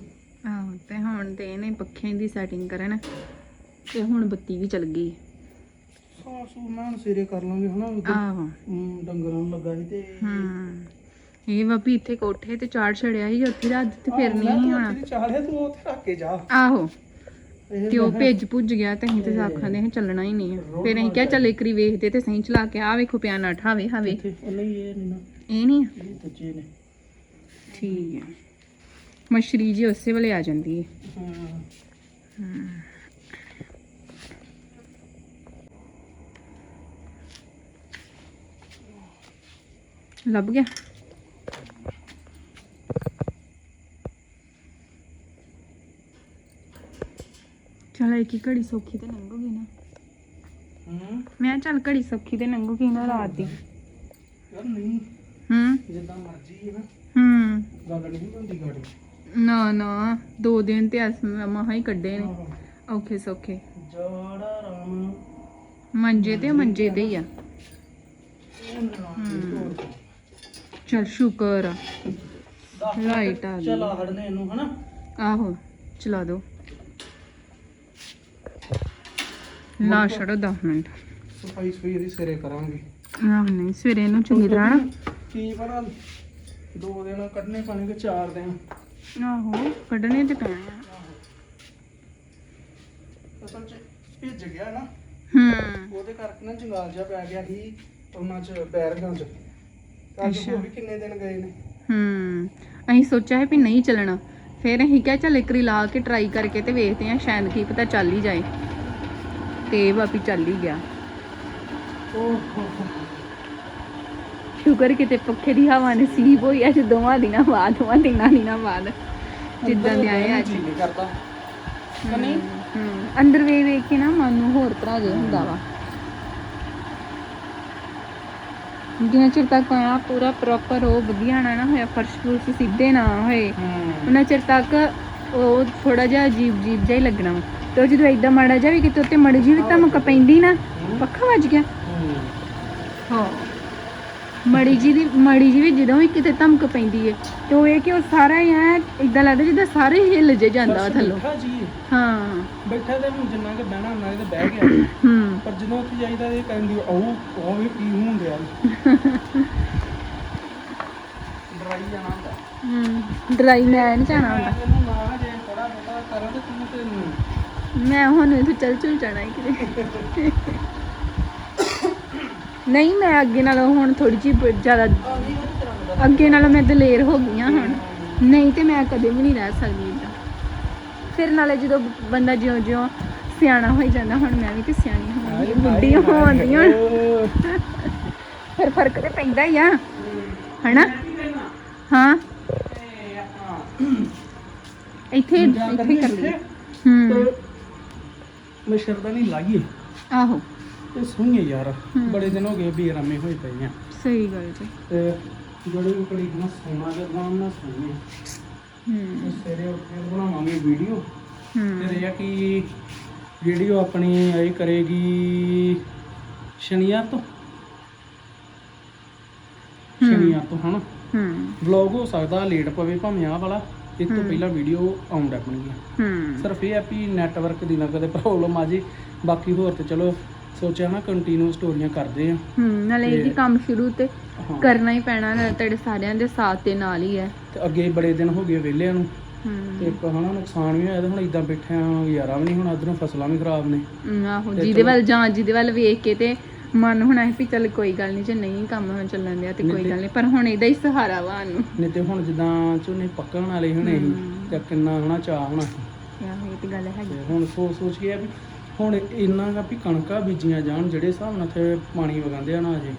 Speaker 2: ਆਹੋ ਤੇ ਹੁਣ ਤੇ ਇਹਨੇ ਪੱਖੇ ਦੀ ਸੈਟਿੰਗ ਕਰਨ ਤੇ ਹੁਣ ਬੱਤੀ ਵੀ ਚਲ ਗਈ।
Speaker 1: ਸਾਫ਼ ਸੂ ਮੈਂ ਹੁਣ ਸਵੇਰੇ ਕਰ ਲਾਂਗੇ ਹਨਾ?
Speaker 2: ਆਹੋ।
Speaker 1: ਡੰਗਰਾਂ ਨੂੰ ਲੱਗਾ ਸੀ ਤੇ
Speaker 2: ਹੂੰ। ਇਹ ਵਾ ਵੀ ਇੱਥੇ ਕੋਠੇ ਤੇ ਚਾੜ ਛੜਿਆ ਸੀ ਉੱਥੇ ਰਾਤ ਤੇ ਫਿਰ ਨਹੀਂ ਹੋਣਾ।
Speaker 1: ਦੀ ਚਾੜਿਆ ਤੂੰ ਉੱਥੇ ਰੱਖ ਕੇ ਜਾ।
Speaker 2: ਆਹੋ। ਤੇ ਉਹ ਭੇਜ ਭੁੱਜ ਗਿਆ ਤੇ ਅਸੀਂ ਤੇ ਆਖਾਂਦੇ ਹਾਂ ਚੱਲਣਾ ਹੀ ਨਹੀਂ ਫਿਰ ਅਸੀਂ ਕਿਹਾ ਚੱਲ ਇੱਕ ਵਾਰੀ ਵੇਖਦੇ ਤੇ ਸਹੀ ਚਲਾ ਕੇ ਆ ਵੇਖੋ ਪਿਆ ਨਾ ਠਾਵੇ ਹਵੇ।
Speaker 1: ਇਹ ਨਹੀਂ
Speaker 2: ਠੀਕ ਹੈ ਮਛਰੀ ਜੀ ਉਸੇ ਵੇਲੇ ਆ ਜਾਂਦੀ ਹੈ
Speaker 1: ਹਾਂ।
Speaker 2: ਲੱਭ ਗਿਆ? ਚਲ ਇੱਕ ਹੀ ਘੜੀ ਸੌਖੀ ਤੇ ਲੰਘੂਗੀ ਨਾ।
Speaker 1: ਹੂੰ?
Speaker 2: ਮੈਂ ਕਿਹਾ ਚੱਲ ਘੜੀ ਸੌਖੀ ਤੇ ਲੰਘੂਗੀ ਨਾ ਰਾਤ ਦੀ।
Speaker 1: ਯਾਰ ਨਹੀਂ
Speaker 2: ਹੂੰ?
Speaker 1: ਜਿੱਦਾਂ ਮਰਜ਼ੀ ਹੈ ਨਾ।
Speaker 2: ਹੂੰ।
Speaker 1: ਗੱਲ ਨਹੀਂ ਹੁੰਦੀ ਗਾੜੀ।
Speaker 2: ਨਾ ਨਾ। ਦੋ ਦਿਨ ਤੇ ਅਸ ਮਹਾ ਹੀ ਕੱਢੇ ਨੇ। ਔਖੇ ਸੌਖੇ।
Speaker 1: ਜੜਾ ਰਾਮ
Speaker 2: ਮੰਜੇ ਤੇ ਮੰਜੇ ਤੇ ਹੀ ਆ। ਚਲ ਸ਼ੁਕਰ ਆ। ਲਾਈਟ ਆ ਗਈ।
Speaker 1: ਚਲਾ ਹੜਨੇ ਇਹਨੂੰ ਹਨਾ?
Speaker 2: ਆਹੋ ਚਲਾ ਦੋ। ਲਾ ਛੜੋ 10 ਮਿੰਟ।
Speaker 1: ਸਫ਼ਾਈ ਸਫ਼ਾਈ ਦੀ ਸਿਰੇ ਕਰਾਂਗੇ।
Speaker 2: ਆਹ ਨਹੀਂ ਸਵੇਰੇ ਇਹਨੂੰ ਚੰਗੀ ਤਰ੍ਹਾਂ। ਨਾ
Speaker 1: ਕੀ ਪਤਾ ਦੋ ਦਿਨ ਕੱਢਨੇ ਪਾਣੀ ਕਿ ਚਾਰ ਦਿਨ।
Speaker 2: ਆਹੋ ਕੱਢਣੇ ਤੇ ਪੈਣੇ ਆ।
Speaker 1: ਅਸਲ ਚ ਭਿੱਜ ਗਿਆ ਨਾ।
Speaker 2: ਹੂੰ।
Speaker 1: ਉਹਦੇ ਕਰਕੇ ਨਾ ਜੰਗਾਲ ਜਿਹਾ ਪੈ ਗਿਆ ਸੀ ਉਹਨਾਂ ਚ ਬੈਰਗਾਂ ਚ। ਅੱਜ
Speaker 2: ਅੱਛਾ।
Speaker 1: ਵੀ ਕਿੰਨੇ ਦਿਨ ਗਏ ਨੇ।
Speaker 2: ਹੂੰ। ਅਸੀਂ ਸੋਚਿਆ ਹੈ ਵੀ ਨਹੀਂ ਚੱਲਣਾ। ਫਿਰ ਅਸੀਂ ਕਿਹਾ ਚੱਲ ਲਾ ਕੇ ਟਰਾਈ ਕਰਕੇ ਤੇ ਵੇਖਦੇ ਆ ਸ਼ਾਇਦ ਕੀ ਪਤਾ ਚੱਲ ਹੀ ਜਾਏ। ਤੇ ਵਾਪੀ ਚੱਲ ਹੀ ਗਿਆ।
Speaker 1: ਓਹ।
Speaker 2: ਸ਼ੁਕਰ ਕਿਤੇ ਪੱਖੇ ਦੀ ਹਵਾ ਨਸੀਬ ਹੋਈ ਅੱਜ ਦੋਵਾਂ ਦਿਨਾਂ ਬਾਅਦ ਦੋਵਾਂ ਤਿੰਨਾਂ ਦਿਨਾਂ ਬਾਅਦ। ਜਿੱਦਾਂ ਦੇ ਆਏ ਅੱਜ।
Speaker 1: ਜੀ ਨਹੀਂ ਕਰਦਾ। ਕਿ ਨਹੀਂ?
Speaker 2: ਹੂੰ ਅੰਦਰ ਵੇਖ ਵੇਖ ਕੇ ਨਾ ਮਨ ਨੂੰ ਹੋਰ ਤਰ੍ਹਾਂ ਜਿਹਾ ਹੁੰਦਾ ਵਾ। ਜਿੰਨਾ ਚਿਰ ਤੱਕ ਆ ਪੂਰਾ ਪ੍ਰੋਪਰ ਉਹ ਵਧੀਆ ਨਾ ਨਾ ਹੋਇਆ ਫਰਸ਼ ਫੁਰਸ਼ ਸਿੱਧੇ ਨਾ ਹੋਏ ਉਹਨਾਂ ਚਿਰ ਤੱਕ ਉਹ ਥੋੜਾ ਜਿਹਾ ਅਜੀਬ ਅਜੀਬ ਜਿਹਾ ਹੀ ਲੱਗਣਾ ਵਾ। ਤੇ ਉਹ ਜਦੋਂ ਏਦਾਂ ਮਾੜਾ ਜਿਹਾ ਵੀ ਕਿਤੇ ਉੱਤੇ ਮੜੀ ਜੀ ਵੀ ਧਮਕ ਪੈਂਦੀ ਨਾ ਪੱਖਾ ਵੱਜ ਗਿਆ। ਹਾਂ। ਮੜੀ ਜੀ ਦੀ ਮੜੀ ਜੀ ਵੀ ਜਦੋਂ ਵੀ ਕਿਤੇ ਧਮਕ ਪੈਂਦੀ ਹੈ ਤੇ ਉਹ ਇਹ ਕਿ ਉਹ ਸਾਰਾ ਹੀ ਐ ਇਦਾਂ ਲੱਗਦਾ ਜਿੱਦਾਂ ਸਾਰੇ ਹਿੱਲ ਜੇ ਜਾਂਦਾ ਵਾ ਥੱਲੋਂ।
Speaker 1: ਜੀ।
Speaker 2: ਹਾਂ।
Speaker 1: ਬੈਠਾ ਤੇ ਹੁਣ ਜਿੰਨਾ ਕਿ ਬਹਿਣਾ ਉਹਨਾਂ ਤੇ ਬਹਿ ਗਿਆ।
Speaker 2: ਹੂੰ।
Speaker 1: ਪਰ ਜਦੋਂ ਉੱਥੇ ਜਾਈਦਾ ਇਹ ਕਹਿੰਦੀ ਉਹ ਉਹ ਵੀ ਕੀ ਹੋਣ ਡਿਆ ਡਰਾਈ ਜਾਣਾ ਹੁੰਦਾ।
Speaker 2: ਹੂੰ। ਡਰਾਈ ਮੈਂ ਨਹੀਂ ਜਾਣਾ ਹੁੰਦਾ।
Speaker 1: ਇਹਨੂੰ ਨਾ ਜੇ ਥੋੜਾ ਬਹੁਤਾ ਕਰਾਂ ਤੇ ਤੂੰ ਤੇ
Speaker 2: ਮੈਂ ਹੁਣ ਇੱਥੇ ਚੱਲ ਚੁਲ ਜਾਣਾ ਹੈ ਕਿਤੇ। ਨਹੀਂ ਮੈਂ ਅੱਗੇ ਨਾਲੋਂ ਹੁਣ ਥੋੜੀ ਜਿਹੀ ਜ਼ਿਆਦਾ ਅੱਗੇ ਨਾਲੋਂ ਮੈਂ ਦਲੇਰ ਹੋ ਗਈ ਹਾਂ ਹੁਣ। ਨਹੀਂ ਤੇ ਮੈਂ ਕਦੇ ਵੀ ਨਹੀਂ ਰਹਿ ਸਕਦੀ ਇਦਾਂ। ਫਿਰ ਨਾਲੇ ਜਦੋਂ ਬੰਦਾ ਜਿਉਂ ਜਿਉਂ ਸਿਆਣਾ ਹੋਈ ਜਾਂਦਾ ਹੁਣ ਮੈਂ ਵੀ ਤੇ ਸਿਆਣੀ ਹੋਵਾਂਗੀ ਬੁੱਢੀ ਹੋਵਾਂਗੀ ਹੁਣ। ਫਿਰ ਫ਼ਰਕ ਤੇ ਪੈਂਦਾ ਹੀ ਆ। ਹਨਾ? ਹਾਂ। ਇੱਥੇ ਇੱਥੇ ਹੀ ਕਰ ਲਈ ਹੂੰ।
Speaker 1: ਮਸ਼ਰਦਾਨੀ ਲਾਈਏ।
Speaker 2: ਆਹੋ।
Speaker 1: ਤੇ ਸੁਣੀਏ ਯਾਰ
Speaker 2: ਹੂੰ।
Speaker 1: ਬੜੇ ਦਿਨ ਹੋ ਗਏ ਬੇਰਾਮੇ ਹੋਏ ਪਏ ਆ।
Speaker 2: ਸਹੀ ਗੱਲ ਜੀ।
Speaker 1: ਤੇ ਜਿਹੜੇ ਉਹ ਕੜੀ ਨਾ ਸੋਨਾ ਦੇ ਨਾਮ ਨਾਲ ਸੁਣੀਏ
Speaker 2: ਹੂੰ।
Speaker 1: ਸਵੇਰੇ ਉੱਠ ਕੇ ਬਣਾਵਾਂਗੇ ਵੀਡੀਓ।
Speaker 2: ਹੂੰ।
Speaker 1: ਫਿਰ ਇਹ ਆ ਕਿ ਵੀਡੀਓ ਆਪਣੀ ਇਹ ਕਰੇਗੀ ਸ਼ਨੀਵਾਰ ਤੋਂ। ਸ਼ਨੀਵਾਰ ਤੋਂ ਹਨਾ?
Speaker 2: ਹੂੰ।
Speaker 1: ਵਲੌਗ ਹੋ ਸਕਦਾ ਲੇਟ ਪਵੇ ਭਾਵੇਂ ਆਹ ਵਾਲਾ। ਇਸ ਤੋਂ। ਪਹਿਲਾਂ ਵੀਡੀਓ ਆਉਂਦਾ ਆਪਣੀ
Speaker 2: ਹੂੰ।
Speaker 1: ਸਿਰਫ ਇਹ ਆ ਵੀ ਨੈਟਵਰਕ ਦੀ ਨਾ ਕਦੇ ਪ੍ਰੋਬਲਮ ਆ ਜੇ। ਬਾਕੀ ਹੋਰ ਤੇ ਚਲੋ ਸੋਚਿਆ ਨਾ ਕੰਟੀਨਿਊ ਸਟੋਰੀਆਂ ਕਰਦੇ ਆ।
Speaker 2: ਹੂੰ ਨਾਲੇ ਇਹ ਵੀ ਕੰਮ ਸ਼ੁਰੂ ਤੇ
Speaker 1: ਹਾਂ।
Speaker 2: ਕਰਨਾ ਹੀ ਪੈਣਾ ਨਾਲੇ ਤੁਹਾਡੇ ਸਾਰਿਆਂ ਦੇ ਸਾਥ ਦੇ ਨਾਲ ਹੀ ਹੈ।
Speaker 1: ਤੇ ਅੱਗੇ ਬੜੇ ਦਿਨ ਹੋ ਗਏ ਵਿਹਲਿਆਂ ਨੂੰ। ਤੇ
Speaker 2: ਹੂੰ
Speaker 1: ਇੱਕ ਹਨਾ ਨੁਕਸਾਨ ਵੀ ਹੋਇਆ ਤੇ ਹੁਣ ਇਦਾਂ ਬੈਠਿਆ ਗੁਜ਼ਾਰਾ ਵੀ ਨਹੀਂ ਹੁਣ ਅਧਰੋਂ ਫਸਲਾਂ ਵੀ ਖਰਾਬ ਨੇ।
Speaker 2: ਹਮ, ਆਹੋ
Speaker 1: ਤੇ
Speaker 2: ਜਿਹਦੇ
Speaker 1: ਚਲੋ।
Speaker 2: ਵੱਲ ਜਾਂ ਜਿਹਦੇ ਵੱਲ ਵੇਖ ਕੇ ਤੇ ਮਨ ਹੋਣਾ ਹੈ ਵੀ ਚੱਲ ਕੋਈ ਗੱਲ ਨਹੀਂ ਜੇ ਨਹੀਂ ਕੰਮ ਹੁਣ ਚੱਲਣ ਦਿਆ ਤੇ ਕੋਈ
Speaker 1: ਤੇ-
Speaker 2: ਗੱਲ ਨਹੀਂ ਪਰ ਹੁਣ ਇਹਦਾ ਹੀ ਸਹਾਰਾ ਵਾ ਨੂੰ
Speaker 1: ਨਹੀਂ ਤੇ ਹੁਣ ਜਿੱਦਾਂ ਝੋਨੇ ਪੱਕਣ ਵਾਲੇ ਹੋਣੇ ਸੀ। ਤੇ ਕਿੰਨਾ ਹਨਾ ਚਾਹ ਹੋਣਾ।
Speaker 2: ਇਹ ਤੇ ਗੱਲ ਹੈਗੀ।
Speaker 1: ਤੇ ਹੁਣ ਸੋਚ ਸੋਚ ਕੇ ਆ ਵੀ ਹੁਣ ਇੰਨਾ ਗਾ ਵੀ ਕਣਕਾਂ ਬੀਜੀਆਂ ਜਾਣ ਜਿਹੜੇ ਹਿਸਾਬ ਨਾਲ ਇੱਥੇ ਪਾਣੀ ਵਗਾਉਂਦੇ ਆ ਨਾ ਅਜੇ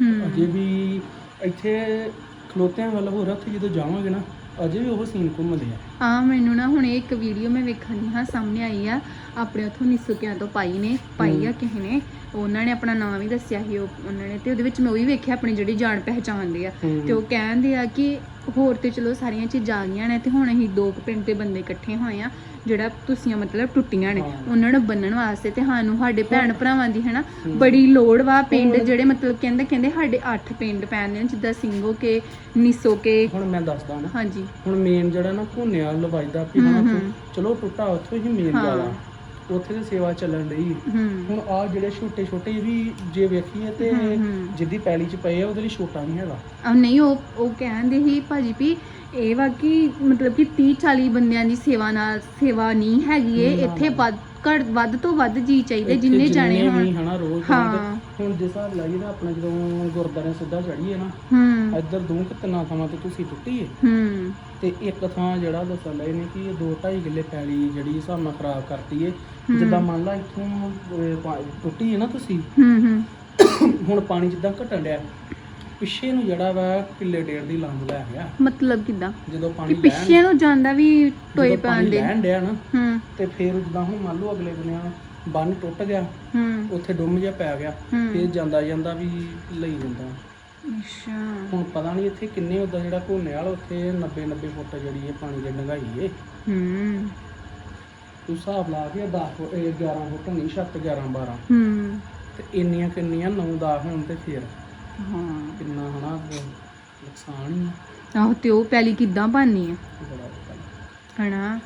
Speaker 2: ਹੂੰ।
Speaker 1: ਅਜੇ ਵੀ ਇੱਥੇ ਖਲੋਤਿਆਂ ਵੱਲ ਹੋਰ ਉੱਥੇ ਜਦੋਂ ਜਾਵਾਂਗੇ ਨਾ ਅਜੇ ਵੀ ਉਹ ਸੀਨ ਘੁੰਮਦੇ ਆ
Speaker 2: ਆ ਮੈਨੂੰ ਨਾ ਹੁਣ ਇੱਕ ਵੀਡੀਓ ਮੈਂ ਵੇਖਣੀ ਹਾਂ ਸਾਹਮਣੇ ਆਈ ਆ। ਆਪਣੇ ਉਥੋਂ ਨਿਸੁਕਿਆਂ ਤੋਂ ਪਾਈ ਨੇ ਪਾਈ ਆ ਕਿਸੇ ਨੇ। ਉਹਨਾਂ ਨੇ ਆਪਣਾ ਨਾਮ ਵੀ ਦੱਸਿਆ ਸੀ ਉਹ ਉਹਨਾਂ ਨੇ ਤੇ ਉਹਦੇ ਵਿੱਚ ਮੈਂ ਉਹ ਵੀ ਵੇਖਿਆ ਆਪਣੀ ਜਿਹੜੀ ਜਾਣ ਪਹਿਚਾਣ ਦੇ ਆ। ਤੇ ਉਹ ਕਹਿੰਦੇ ਆ ਕਿ ਹੋਰ ਤੇ ਚਲੋ ਸਾਰੀਆਂ ਚੀਜ਼ਾਂ ਆ ਗਈਆਂ ਨੇ ਤੇ ਹੁਣ ਅਸੀਂ ਦੋ ਕੁ ਪਿੰਡ ਦੇ ਬੰਦੇ ਇਕੱਠੇ ਹੋਏ ਆ ਜਿਹੜਾ ਤੁਸੀਂ ਮਤਲਬ ਟੁੱਟੀਆਂ ਨੇ। ਉਹਨਾਂ ਨੂੰ ਬੰਨਣ ਵਾਸਤੇ ਤੇ ਸਾਨੂੰ ਸਾਡੇ ਭੈਣ ਭਰਾਵਾਂ ਦੀ ਹਨਾ। ਬੜੀ ਲੋੜ ਵਾ ਪਿੰਡ। ਜਿਹੜੇ ਮਤਲਬ ਕਹਿੰਦੇ ਕਹਿੰਦੇ ਸਾਡੇ 8 ਪਿੰਡ ਪੈਂਦੇ ਨੇ ਜਿੱਦਾਂ ਸਿੰਘੋ ਕੇ ਨਿਸੋ ਕੇ
Speaker 1: ਹੁਣ ਮੈਂ ਦੱਸਦਾ ਨਾ
Speaker 2: ਹਾਂਜੀ
Speaker 1: ਹੁਣ ਮੇਨ ਜਿਹੜਾ ਨਾ ਘੁੰਨਿਆ ਲਵਾਈਦਾ। ਉੱਥੋਂ- ਚਲੋ ਟੁੱਟਾ ਉੱਥੋਂ ਹੀ ਮੇਨ
Speaker 2: ਹਾਂ।
Speaker 1: ਉੱਥੇ ਤੇ ਸੇਵਾ ਚੱਲਣ ਰਹੀ
Speaker 2: ਹੂੰ
Speaker 1: ਹੁਣ ਆ ਜਿਹੜੇ ਛੋਟੇ ਛੋਟੇ ਵੀ ਜੇ ਵੇਖੀਏ ਤੇ
Speaker 2: ਹੂੰ, ਹੂੰ।
Speaker 1: ਜਿੱਦੀ ਪੈਲੀ 'ਚ ਪਏ ਆ ਉਹਦੇ ਲਈ ਛੋਟਾ ਨਹੀਂ ਹੈਗਾ
Speaker 2: ਆ ਨਹੀਂ ਉਹ ਉਹ ਕਹਿੰਦੇ ਸੀ ਭਾਜੀ ਵੀ ਇਹ ਵਾ ਕਿ ਮਤਲਬ ਕਿ 30 40 ਬੰਦਿਆਂ ਦੀ ਸੇਵਾ ਨਾਲ ਸੇਵਾ ਨਹੀਂ ਹੈਗੀ ਏ ਇੱਥੇ। ਵੱਧ ਘੱਟ ਵੱਧ ਤੋਂ ਵੱਧ ਜੀ ਚਾਹੀਦੇ ਜਿੰਨੇ ਜਾਣੇ ਹੋਣ
Speaker 1: ਹਨਾ ਰੋਜ਼
Speaker 2: ਹਾਂ।
Speaker 1: ਹੁਣ ਜੇ ਹਿਸਾਬ ਲਾਈਏ ਨਾ ਆਪਣਾ ਜਦੋਂ ਗੁਰਦਾਰੇ ਸਿੱਧਾ ਚੜੀਏ ਨਾ
Speaker 2: ਹੂੰ
Speaker 1: ਇੱਧਰ ਦੋ ਕਿ ਤਿੰਨਾਂ ਥਾਵਾਂ ਤੇ ਤੁਸੀਂ ਟੁੱਟੀ ਏ
Speaker 2: ਹੂੰ
Speaker 1: ਤੇ ਇੱਕ ਥਾਂ ਜਿਹੜਾ ਦੱਸਣ ਨੇ ਕਿ ਇਹ 2.5 ਕਿੱਲੇ ਪੈਲੀ ਜਿਹੜੀ ਹਿਸਾਬ ਨਾਲ ਖਰਾਬ ਕਰਤੀ ਏ
Speaker 2: ਹੂੰ।
Speaker 1: ਜਿੱਦਾਂ ਮੰਨ ਲਾ ਇੱਥੋਂ ਅਹ, ਪਾ- ਟੁੱਟੀ ਏ ਨਾ ਤੁਸੀਂ
Speaker 2: ਹੂੰ ਹੂੰ।
Speaker 1: ਹੁਣ ਪਾਣੀ ਜਿੱਦਾਂ ਘਟਣ ਡਿਆ ਪਿੱਛੇ ਨੂੰ ਜਿਹੜਾ ਵਾ ਕਿੱਲੇ ਡੇਢ ਦੀ ਲੰਘ ਲੈ ਗਿਆ।
Speaker 2: ਮਤਲਬ ਕਿਦਾਂ?
Speaker 1: ਜਦੋਂ
Speaker 2: ਕਿ
Speaker 1: ਪਾਣੀ ਲੈਣ
Speaker 2: ਪਿੱਛੇ ਨੂੰ ਜਾਂਦਾ ਵੀ ਟੋਏ
Speaker 1: ਜਦੋਂ ਪਾਣੀ
Speaker 2: ਪੈਣ ਦੇ।
Speaker 1: ਲੈਣ ਡਿਆ ਨਾ
Speaker 2: ਹੂੰ।
Speaker 1: ਤੇ ਫਿਰ ਜਿੱਦਾਂ ਹੁਣ ਮੰਨ ਲਓ ਅਗਲੇ ਦਿਨ ਬੰਨ ਟੁੱਟ ਗਿਆ
Speaker 2: ਹੂੰ।
Speaker 1: ਉੱਥੇ ਡੁੰਮ ਜਿਹਾ ਪੈ ਗਿਆ
Speaker 2: ਹੂੰ।
Speaker 1: ਫਿਰ ਜਾਂਦਾ ਜਾਂਦਾ ਵੀ ਲਈ ਜਾਂਦਾ।
Speaker 2: ਅੱਛਾ।
Speaker 1: ਹੁਣ ਪਤਾ ਨਹੀਂ ਇੱਥੇ ਕਿੰਨੇ ਉਹਦਾ ਜਿਹੜਾ ਘੋਨੇ ਵਾਲਾ ਉੱਥੇ 90 90 ਫੁੱਟ ਜਿਹੜੀ ਹੈ ਪਾਣੀ ਦੀ ਡੰਗਾਈ ਏ।
Speaker 2: ਹੂੰ।
Speaker 1: ਤੂੰ ਹਿਸਾਬ ਲਾ ਕੇ 10 ਫੁੱਟ ਇਹ 11 ਫੁੱਟ ਨਹੀਂ ਛੱਤ 11 12
Speaker 2: ਹੂੰ।
Speaker 1: ਤੇ ਇੰਨੀਆਂ ਕਿੰਨੀਆਂ? 9 10 ਹੋਣ ਤੇ ਫਿਰ।
Speaker 2: ਹਾਂ।
Speaker 1: ਕਿੰਨਾ ਹਨਾ ਨੁਕਸਾਨ ਹੀ ਆ।
Speaker 2: ਆਹੋ ਤੇ ਉਹ ਪੈਲੀ ਕਿੱਦਾਂ ਬਣਨੀ
Speaker 1: ਬੜਾ ਔਖਾ।
Speaker 2: ਹਨਾ?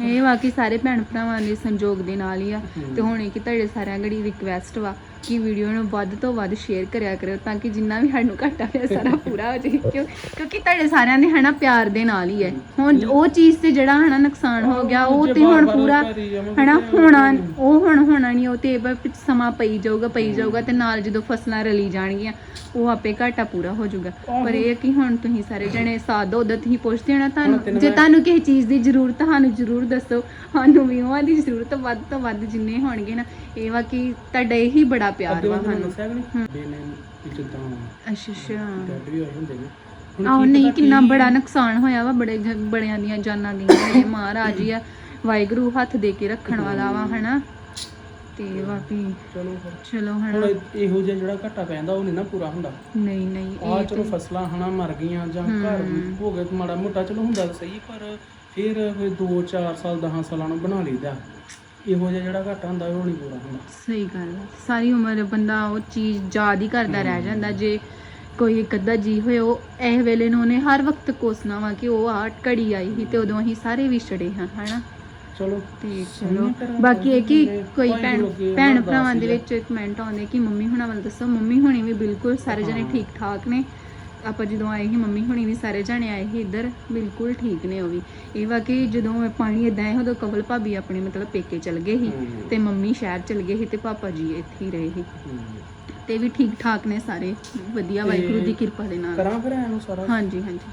Speaker 2: ਇਹ ਵਾਕਈ ਸਾਰੇ ਭੈਣ ਭਰਾਵਾਂ ਦੇ ਸੰਯੋਗ ਦੇ ਨਾਲ ਹੀ ਆ। ਤੇ ਹੁਣ ਇਹ ਕਿ ਤੁਹਾਡੇ ਸਾਰਿਆਂ ਗੜੀ ਰਿਕਵੈਸਟ ਵਾ ਕਿ ਵੀਡੀਓ ਨੂੰ ਵੱਧ ਤੋਂ ਵੱਧ ਸ਼ੇਅਰ ਕਰਿਆ ਕਰੋ ਤਾਂ ਕਿ ਜਿੰਨਾ ਵੀ ਸਾਨੂੰ ਘਾਟਾ ਪਿਆ ਸਾਰਾ ਪੂਰਾ ਹੋ ਜਾਏ। ਕਿਉਂ? ਕਿਉਂਕਿ ਤੁਹਾਡੇ ਸਾਰਿਆਂ ਦੇ ਹਨਾ ਪਿਆਰ ਦੇ ਨਾਲ ਹੀ ਹੈ। ਹੁਣ ਉਹ ਚੀਜ਼ ਤੇ ਜਿਹੜਾ ਹਨਾ ਨੁਕਸਾਨ ਹੋ ਗਿਆ ਉਹ ਤੇ ਹੁਣ ਪੂਰਾ ਹਨਾ ਹੋਣਾ ਉਹ ਹੁਣ ਹੋਣਾ ਨਹੀਂ ਉਹ ਤੇ ਸਮਾਂ ਪਈ ਜਾਊਗਾ ਪਈ ਜਾਊਗਾ ਤੇ ਨਾਲ ਜਦੋਂ ਫਸਲਾਂ ਰਲੀ ਜਾਣਗੀਆਂ ਉਹ ਆਪੇ ਘਾਟਾ ਪੂਰਾ ਹੋ ਜਾਊਗਾ। ਪਰ ਇਹ ਕਿ ਹੁਣ ਤੁਸੀਂ ਸਾਰੇ ਜਣੇ ਸਾਥ ਦੋ ਉਦੋਂ ਤੁਸੀਂ ਪੁੱਛਦੇ
Speaker 1: ਹੁਣ
Speaker 2: ਤੁਹਾਨੂੰ ਜੇ ਤੁਹਾਨੂੰ ਕਿਸੇ ਚੀਜ਼ ਦੀ ਜ਼ਰੂਰਤ ਸਾਨੂੰ ਜ਼ਰੂਰ ਦੱਸੋ। ਸਾਨੂੰ ਵੀ ਉਹਨਾਂ ਦੀ ਜ਼ਰੂਰਤ ਵੱਧ ਤੋਂ ਵੱਧ ਜਿੰਨੇ ਹੋਣਗੇ ਨਾ ਇਹ ਵਾ ਕਿ ਤੁਹਾਡਾ ਇਹੀ ਬੜਾ ਪਿਆਰ ਵਾ
Speaker 1: ਤੁਹਾਨੂੰ
Speaker 2: ਸਾਨੂੰ। ਅੱਛਾ ਅੱਛਾ।
Speaker 1: ਨੇ।
Speaker 2: ਆਹੋ ਨਹੀਂ ਕਿੰਨਾ ਬੜਾ ਨੁਕਸਾਨ ਹੋਇਆ ਵਾ ਬੜੇ ਜ- ਬੜਿਆਂ ਦੀਆਂ ਜਾਨਾਂ ਦੀਆਂ ਇਹ ਮਹਾਰਾਜ ਹੀ ਆ। ਵਾਹਿਗੁਰੂ ਹੱਥ ਦੇ ਕੇ ਰੱਖਣ ਵਾਲਾ ਵਾ ਹਨਾ? ਤੇ ਵਾਕਈ
Speaker 1: ਚਲੋ ਫਿਰ।
Speaker 2: ਚਲੋ
Speaker 1: ਹੁਣ
Speaker 2: ਹਨਾ
Speaker 1: ਇਹੋ ਜਿਹਾ ਜਿਹੜਾ ਘਾਟਾ ਪੈਂਦਾ ਉਹ ਨਹੀਂ ਨਾ ਪੂਰਾ ਹੁੰਦਾ।
Speaker 2: ਨਹੀਂ ਨਹੀਂ
Speaker 1: ਆ
Speaker 2: ਇਹ
Speaker 1: ਚਲੋ
Speaker 2: ਤੇ-
Speaker 1: ਫਸਲਾਂ ਹਨਾ ਮਰ ਗਈਆਂ ਜਾਂ
Speaker 2: ਹਮ।
Speaker 1: ਘਰ ਹੋ ਗਏ ਮਾੜਾ ਮੋਟਾ ਚਲੋ ਹੁੰਦਾ ਤਾਂ ਸਹੀ ਪਰ ਫਿਰ 2 4 ਸਾਲ 10 ਸਾਲਾਂ ਨੂੰ ਬਣਾ ਲਈਦਾ। ਇਹੋ ਜਿਹਾ ਜਿਹੜਾ ਘਾਟਾ ਹੁੰਦਾ ਉਹ ਨਹੀਂ ਪੂਰਾ ਹੁੰਦਾ।
Speaker 2: ਸਹੀ ਗੱਲ ਆ। ਸਾਰੀ ਉਮਰ ਬੰਦਾ ਉਹ ਚੀਜ਼ ਯਾਦ ਹੀ ਕਰਦਾ ਰਹਿ ਜਾਂਦਾ। ਜੇ ਕੋਈ ਇੱਕ ਅੱਧਾ ਜੀ ਹੋਏ ਉਹ ਇਹ ਵੇਲੇ ਨੂੰ ਉਹਨੇ ਹਰ ਵਕਤ ਕੋਸਣਾ ਵਾ ਕਿ ਉਹ ਆ ਘੜੀ ਆਈ ਸੀ ਤੇ ਉਦੋਂ ਅਸੀਂ ਸਾਰੇ ਵਿਛੜੇ ਹਾਂ ਹਨਾ?
Speaker 1: ਚਲੋ
Speaker 2: ਤੇ ਚਲੋ। ਬਾਕੀ ਇਹ ਕਿ ਕੋਈ ਭੈਣ ਭੈਣ ਭਰਾਵਾਂ ਦੇ। ਵਿੱਚ ਕਮੈਂਟ ਆਉਂਦੇ ਕਿ ਮੰਮੀ ਹੁਣਾਂ ਵੱਲ ਦੱਸੋ। ਮੰਮੀ ਹੁਣੀ ਵੀ ਬਿਲਕੁਲ ਸਾਰੇ ਜਣੇ। ਠੀਕ ਠਾਕ ਨੇ। ਆਪਾਂ ਜਦੋਂ ਆਏ ਸੀ ਮੰਮੀ ਹੁਣੀ ਵੀ ਸਾਰੇ ਜਣੇ ਆਏ ਸੀ ਇੱਧਰ ਬਿਲਕੁਲ ਠੀਕ ਨੇ ਉਹ ਵੀ। ਇਹ ਵਾ ਕਿ ਜਦੋਂ ਪਾਣੀ ਇਦਾਂ ਹੈ ਉਦੋਂ ਕਵਲ ਭਾਬੀ ਆਪਣੀ ਮਤਲਬ ਪੇਕੇ ਚਲ ਗਏ ਸੀ। ਤੇ ਮੰਮੀ ਸ਼ਹਿਰ ਚਲ ਗਏ ਸੀ ਤੇ ਪਾਪਾ ਜੀ ਇੱਥੇ ਹੀ ਰਹੇ ਸੀ। ਤੇ ਵੀ ਠੀਕ ਠਾਕ ਨੇ ਸਾਰੇ ਵਧੀਆ ਵਾਹਿਗੁਰੂ ਦੀ ਕਿਰਪਾ ਦੇ ਨਾਲ।
Speaker 1: ਕਰਾਂ ਫਿਰ ਐਨੂੰ ਸਾਰਾ?
Speaker 2: ਹਾਂਜੀ ਹਾਂਜੀ।